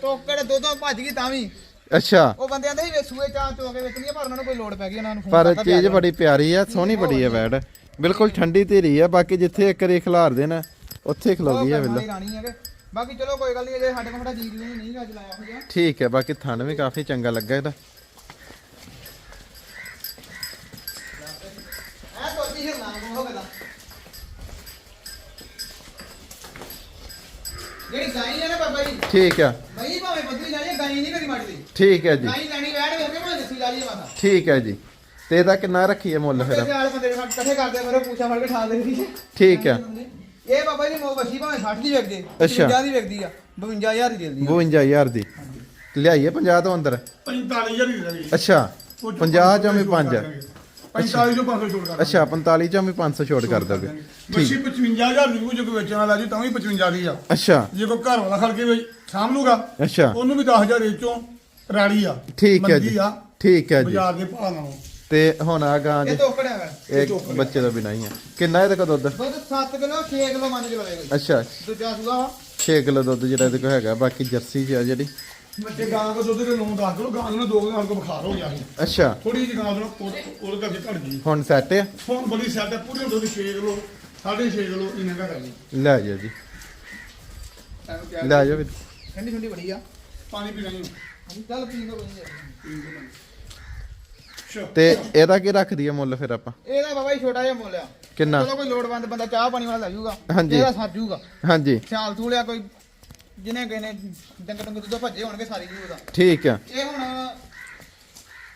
ਤੋਕੜ ਦੋ ਦੋ ਭੱਜ ਗਈ ਤਾਂ ਵੀ। ਅੱਛਾ। ਉਹ ਬੰਦੇ ਆਂਦੇ ਸੀ ਸੂਏ ਚਾਂ ਚੋ ਕੇ ਵੇਚਣੀ ਪਰ ਉਹਨਾਂ ਨੂੰ ਕੋਈ ਲੋੜ ਪੈ ਗਈ ਉਹਨਾਂ ਨੂੰ ਪਰ ਚੀਜ਼। ਬੜੀ ਪਿਆਰੀ ਆ ਸੋਹਣੀ ਬੜੀ ਆ ਵੈੜ ਬਿਲਕੁਲ ਠੰਡੀ ਧੀਰੀ ਆ ਬਾਕੀ ਜਿੱਥੇ ਇੱਕ ਰੇ ਖਿਲਾਰ ਦੇਣਾ ਉੱਥੇ ਖਲੋ ਉਹ ਗਈ ਆ ਵੇਲਾ ਬਾਕੀ ਚਲੋ ਕੋਈ ਗੱਲ ਨਹੀਂ ਜੇ ਸਾਡੇ ਕੋਲ ਸਾਡਾ ਜੀ ਜੀ ਨਹੀਂ ਅੱਜ ਲਾਇਆ ਹੋਇਆ। ਠੀਕ ਹੈ ਬਾਕੀ ਥਣ ਵੀ ਕਾਫੀ ਚੰਗਾ ਲੱਗਾ ਇਹਦਾ ਐ ਤੋਤੀ ਹਿਰਨਾ ਨੂੰ ਹੋ ਗਿਆ ਜਿਹੜੀ ਗਾਈ ਹੈ ਨਾ ਬਾਬਾ ਜੀ ਠੀਕ ਆ। ਬਈ ਭਾਵੇਂ ਬੱਦਲੀ ਜਾਣੀ ਗਾਈ ਨਹੀਂ ਕਦੀ ਮੜਦੀ ਠੀਕ ਹੈ ਜੀ। ਗਾਈ ਲੈਣੀ ਵੈੜ ਕੇ ਭਾਵੇਂ ਦੱਸੀ ਲਾ ਲਈਏ ਮਾਤਾ। ਠੀਕ ਹੈ ਜੀ। ਤੇ ਇਹਦਾ ਕਿੰਨਾ ਰੱਖੀਏ ਮੁੱਲ ਫਿਰ? ਆਲ ਬੰਦੇ ਨਾਲ ਇਕੱਠੇ ਕਰਦੇ ਮੇਰੇ ਪੂਛਾ ਫੜ ਕੇ ਠਾਲ ਦੇ ਦੀ ਠੀਕ ਹੈ ਇਹ ਬਾਬਾ ਜੀ ਮੋ ਵਸੀ ਭਾਵੇਂ 60 ਦੀ ਵਿਕਦੇ ਅੱਛਾ। 50 ਦੀ ਵਿਕਦੀ ਆ 52000 ਦੀ ਦਿੰਦੀ 52000 ਦੀ। ਲਿਆਈਏ 50 ਤੋਂ ਅੰਦਰ? 45000 ਦੀ ਰਹੀ ਅੱਛਾ। 50 ਚੋਂ ਵੀ 5 45 ਚੋਂ 500 ਛੋੜ ਕਰ ਅੱਛਾ 45 ਚੋਂ ਵੀ 500 ਛੋਟ ਕਰ ਦੋਗੇ। ਠੀਕ। 55000 ਦੀ ਜੋ ਵੇਚਣ ਵਾਲਾ ਜੀ ਤਾਂ ਵੀ 55 ਦੀ ਆ। ਅੱਛਾ। ਜੇ ਕੋਈ ਘਰ ਵਾਲਾ ਖੜ ਕੇ ਵੇ ਸਾਂਭ ਲੂਗਾ ਅੱਛਾ। ਉਹਨੂੰ ਵੀ 10000 ਇਹ ਚੋਂ ਰਾੜੀ ਆ ਠੀਕ ਹੈ ਜੀ। ਆ ਠੀਕ ਹੈ ਜੀ। ਬਾਜ਼ਾਰ ਦੇ ਭਾਅ ਨਾਲੋਂ। ਤੇ ਹੁਣ ਆ ਗਾਂ ਇਹ ਵਾ। ਇੱਕ ਬੱਚੇ ਤੋਂ ਬਿਨਾਂ ਹੀ ਆ। ਕਿੰਨਾ ਇਹਦੇ ਕੋਲ ਦੁੱਧ? ਦੁੱਧ 7 ਕਿਲੋ 6 ਕਿਲੋ ਮੰਨ ਕੇ ਲਵੇਗਾ ਅੱਛਾ। ਦੂਜਾ ਵਾ। 6 ਕਿਲੋ ਦੁੱਧ ਜਿਹੜਾ ਇਹਦੇ ਕੋਲ ਹੈਗਾ ਬਾਕੀ ਜਰਸੀ ਚ ਆ ਜਿਹੜੀ। ਬੱਚੇ ਗਾਂ ਦਾ ਦੁੱਧ ਦੇ 9 10 ਕਿਲੋ ਗਾਂ ਨੂੰ 2 ਗਾਂ ਕੋ ਬੁਖਾਰ ਹੋ ਗਿਆ ਸੀ। ਅੱਛਾ। ਥੋੜੀ ਜਿਹੀ ਗਾਂ ਨੂੰ ਉਹ ਕਰਕੇ ਘਟ ਗਈ। ਹੁਣ ਸੈੱਟ ਆ? ਹੁਣ ਬੜੀ ਸੈੱਟ ਹੈ ਪੂਰੀ ਦੁੱਧ 6 ਕਿਲੋ 6.5 ਕਿਲੋ ਇੰਨਾ ਘਟ ਗਈ ਲੈ ਜਾਓ ਜੀ। ਲੈ ਜਾਓ ਵੀ। ਠੰਡੀ ਠੰਡੀ ਬੜੀ ਆ। ਪਾਣੀ ਪੀਣਾ ਨਹੀਂ ਹਾਂਜੀ, ਚੱਲ ਪੀ ਲਓ ਸ਼ੋ ਤੇ ਇਹਦਾ ਕੀ ਰੱਖ ਦਈਏ ਮੁੱਲ ਫਿਰ ਆਪਾਂ? ਇਹਦਾ ਬਾਬਾ ਜੀ ਛੋਟਾ ਜਿਹਾ ਮੁੱਲ ਆ। ਕਿੰਨਾ? ਚਲੋ ਕੋਈ ਲੋੜਵੰਦ ਬੰਦਾ ਚਾਹ ਪਾਣੀ ਵਾਲਾ ਲੈ ਜਾਊਗਾ ਹਾਂਜੀ। ਇਹਦਾ ਸਰ ਜਾਊਗਾ। ਹਾਂਜੀ। ਸਿਆਲ ਥੂਲਿਆ ਕੋਈ ਜਿਹਨੇ ਕਿਸੇ ਨੇ ਡੰਗ ਡੰਗ ਦੁੱਧ ਭੱਜੇ ਹੋਣਗੇ ਸਾਰੀ ਜੀ ਉਹਦਾ ਠੀਕ ਆ। ਇਹ ਹੁਣ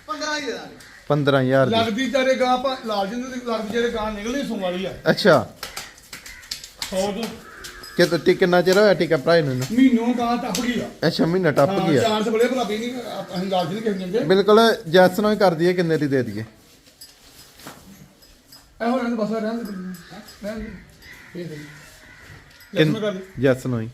15 ਹੀ ਦੇ ਦਾਂਗੇ। 15000 ਦੀ। ਲੱਗਦੀ ਤੇਰੇ ਗਾਂ ਪਾ ਲਾਲ ਜਿੰਦ ਦੀ ਲੱਗਦੀ ਜਿਹੜੇ ਗਾਂ ਨਿਕਲਦੀ ਸੂਣ ਵਾਲੀ ਆ। ਅੱਛਾ। 100 ਤੋਂ? ਕਿ ਤੇ ਕਿੰਨਾ ਚਿਰ ਹੋਇਆ ਟਿਕਾ ਭਰਾਈ ਨੂੰ ਇਹਨੂੰ? ਮਹੀਨੋਂ ਗਾਂ ਟੱਪ ਗਈ ਆ। ਅੱਛਾ ਮਹੀਨਾ ਟੱਪ ਗਿਆ। ਚਾਰ ਸੇ ਬੜੇ ਭਲਾ ਵੀ ਨਹੀਂ ਅਸੀਂ ਲਾਲ ਜਿੰਦ ਕਿਸੇ ਦਿੰਦੇ। ਬਿਲਕੁਲ ਜੈਸ ਨੂੰ ਹੀ ਕਰ ਦਈਏ ਕਿੰਨੇ ਦੀ ਦੇ ਦਈਏ? ਇਹ ਹੋ ਰਹਿਣ ਬਸ ਰਹਿਣ ਦੇ। ਰਹਿਣ ਦੇ। ਇਹ ਸਹੀ ਕਿੰਨ ਜੈਸ ਨੂੰ ਹੀ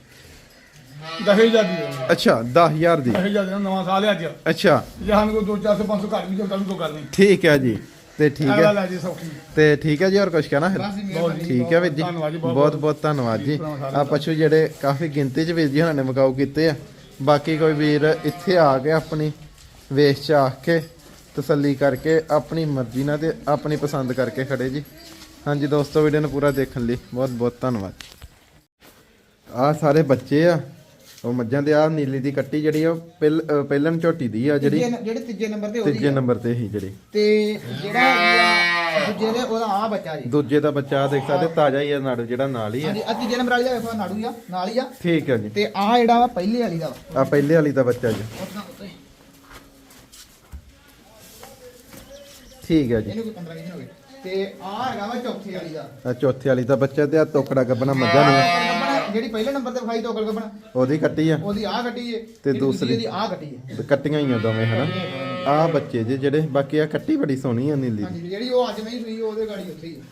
ਦਹੇ ਜਾਂਦੀ ਹੈ ਅੱਛਾ 10000 ਦੀ। ਦਹੇ ਜਾਂਦੀ ਨਵਾਂ ਸਾਲ ਆ ਅੱਜ। ਅੱਛਾ। ਜੇ ਸਾਨੂੰ ਕੋਈ 2 400 500 ਘੱਟ ਵੀ ਚੱਲਦਾ ਵੀ ਕੋਈ ਗੱਲ ਨਹੀਂ। ਠੀਕ ਹੈ ਜੀ। ਤੇ ਠੀਕ ਹੈ। ਤੇ ਠੀਕ ਹੈ ਜੀ ਹੋਰ ਕੁਝ ਕਹਿਣਾ। ਠੀਕ ਹੈ ਵੀਰ ਜੀ। ਬਹੁਤ- ਬਹੁਤ ਧੰਨਵਾਦ ਜੀ। ਆ ਪਸ਼ੂ ਜਿਹੜੇ ਕਾਫੀ ਗਿਣਤੀ 'ਚ ਵੀਰ ਜੀ ਹੁਣਾਂ ਨੇ ਮਕਾਉ ਕੀਤੇ ਆ। ਬਾਕੀ ਕੋਈ ਵੀਰ ਇੱਥੇ ਆ ਕੇ ਆਪਣੀ ਵੇਚ ਚ ਆ ਕੇ ਤਸੱਲੀ ਕਰਕੇ ਆਪਣੀ ਮਰਜ਼ੀ ਨਾਲ ਤੇ ਆਪਣੀ ਪਸੰਦ ਕਰਕੇ ਖੜੇ ਜੀ। ਹਾਂਜੀ ਦੋਸਤੋ ਵੀਡੀਓ ਨੂੰ ਪੂਰਾ ਦੇਖਣ ਲਈ ਬਹੁਤ ਬਹੁਤ ਧੰਨਵਾਦ। ਆ ਸਾਰੇ ਬੱਚੇ ਆ। ਉਹ ਮੱਝਾਂ ਦੇ ਆ ਨੀਲੀ ਦੀ ਕੱਟੀ ਜਿਹੜੀ ਆ ਉਹ ਪਹਿਲ- ਅ, ਪਹਿਲਣ ਝੋਟੀ ਦੀ ਆ ਜਿਹੜੀ। ਜਿਹੜੇ ਤੀਜੇ ਨੰਬਰ ਤੇ ਉਹਦੀ ਤੀਜੇ ਆ। ਨੰਬਰ ਤੇ ਹੀ ਜਿਹੜੀ। ਤੇ ਜਿਹੜਾ ਹੈਗੀ ਆ ਦੂਜੇ ਦੇ ਉਹਦਾ ਆ ਬੱਚਾ ਜੀ। ਦੂਜੇ ਦਾ ਬੱਚਾ ਦੇਖ ਸਕਦੇ ਤਾਜ਼ਾ ਹੀ ਆ ਨਾੜੂ ਜਿਹੜਾ ਨਾਲ ਹੀ ਆ। ਹਾਂਜੀ ਆ ਤੀਜੇ ਨੰਬਰ ਵਾਲੀ ਦਾ ਵੇਖੋ ਨਾੜੂ ਆ ਨਾਲ ਹੀ ਆ। ਠੀਕ ਹੈ ਜੀ। ਤੇ ਆ ਜਿਹੜਾ ਵਾ ਪਹਿਲੇ ਵਾਲੀ ਦਾ ਵਾ। ਆ ਪਹਿਲੇ ਵਾਲੀ ਦਾ ਬੱਚਾ ਜੀ। ਉੱਤੇ ਠੀਕ ਹੈ ਜੀ। ਇਹਨੂੰ ਕੋਈ 15 ਦਿਨ ਹੋ ਗਏ। ਤੇ ਆ ਹੈਗਾ ਵਾ ਚੌਥੇ ਵਾਲੀ ਦਾ। ਆ ਚੌਥੇ ਵਾਲੀ ਦਾ ਬੱਚਾ ਤੇ ਆ ਤੋਕੜਾ ਗੱਬਣਾ ਮੱਝਾਂ ਨੂੰ। ਗੱਬਣ ਜਿਹੜੀ ਪਹਿਲੇ ਨੰਬਰ ਤੇ ਵਿਖਾਈ ਤੋਕਲ ਗੱਬਣ ਉਹਦੀ ਕੱਟੀ ਆ। ਉਹਦੀ ਆ ਕੱਟੀ ਏ ਤੇ ਦੂਸਰੀ? ਉਹਦੀ ਆ ਕੱਟੀ ਏ। ਤੇ ਕੱਟੀਆਂ ਹੀ ਆ ਦੋਵੇਂ ਹਨਾ? ਆ ਬੱਚੇ ਜੇ ਜਿਹੜੇ ਬਾਕੀ ਆ ਕੱਟੀ ਬੜੀ ਸੋਹਣੀ ਆ ਨੀਲੀ। ਦੀ ਹਾਂਜੀ ਜਿਹੜੀ ਉਹ ਅੱਜ ਨਹੀਂ ਸੂਈ ਉਹਦੇ ਗਾੜੀ ਉੱਥੇ ਹੀ ਆ।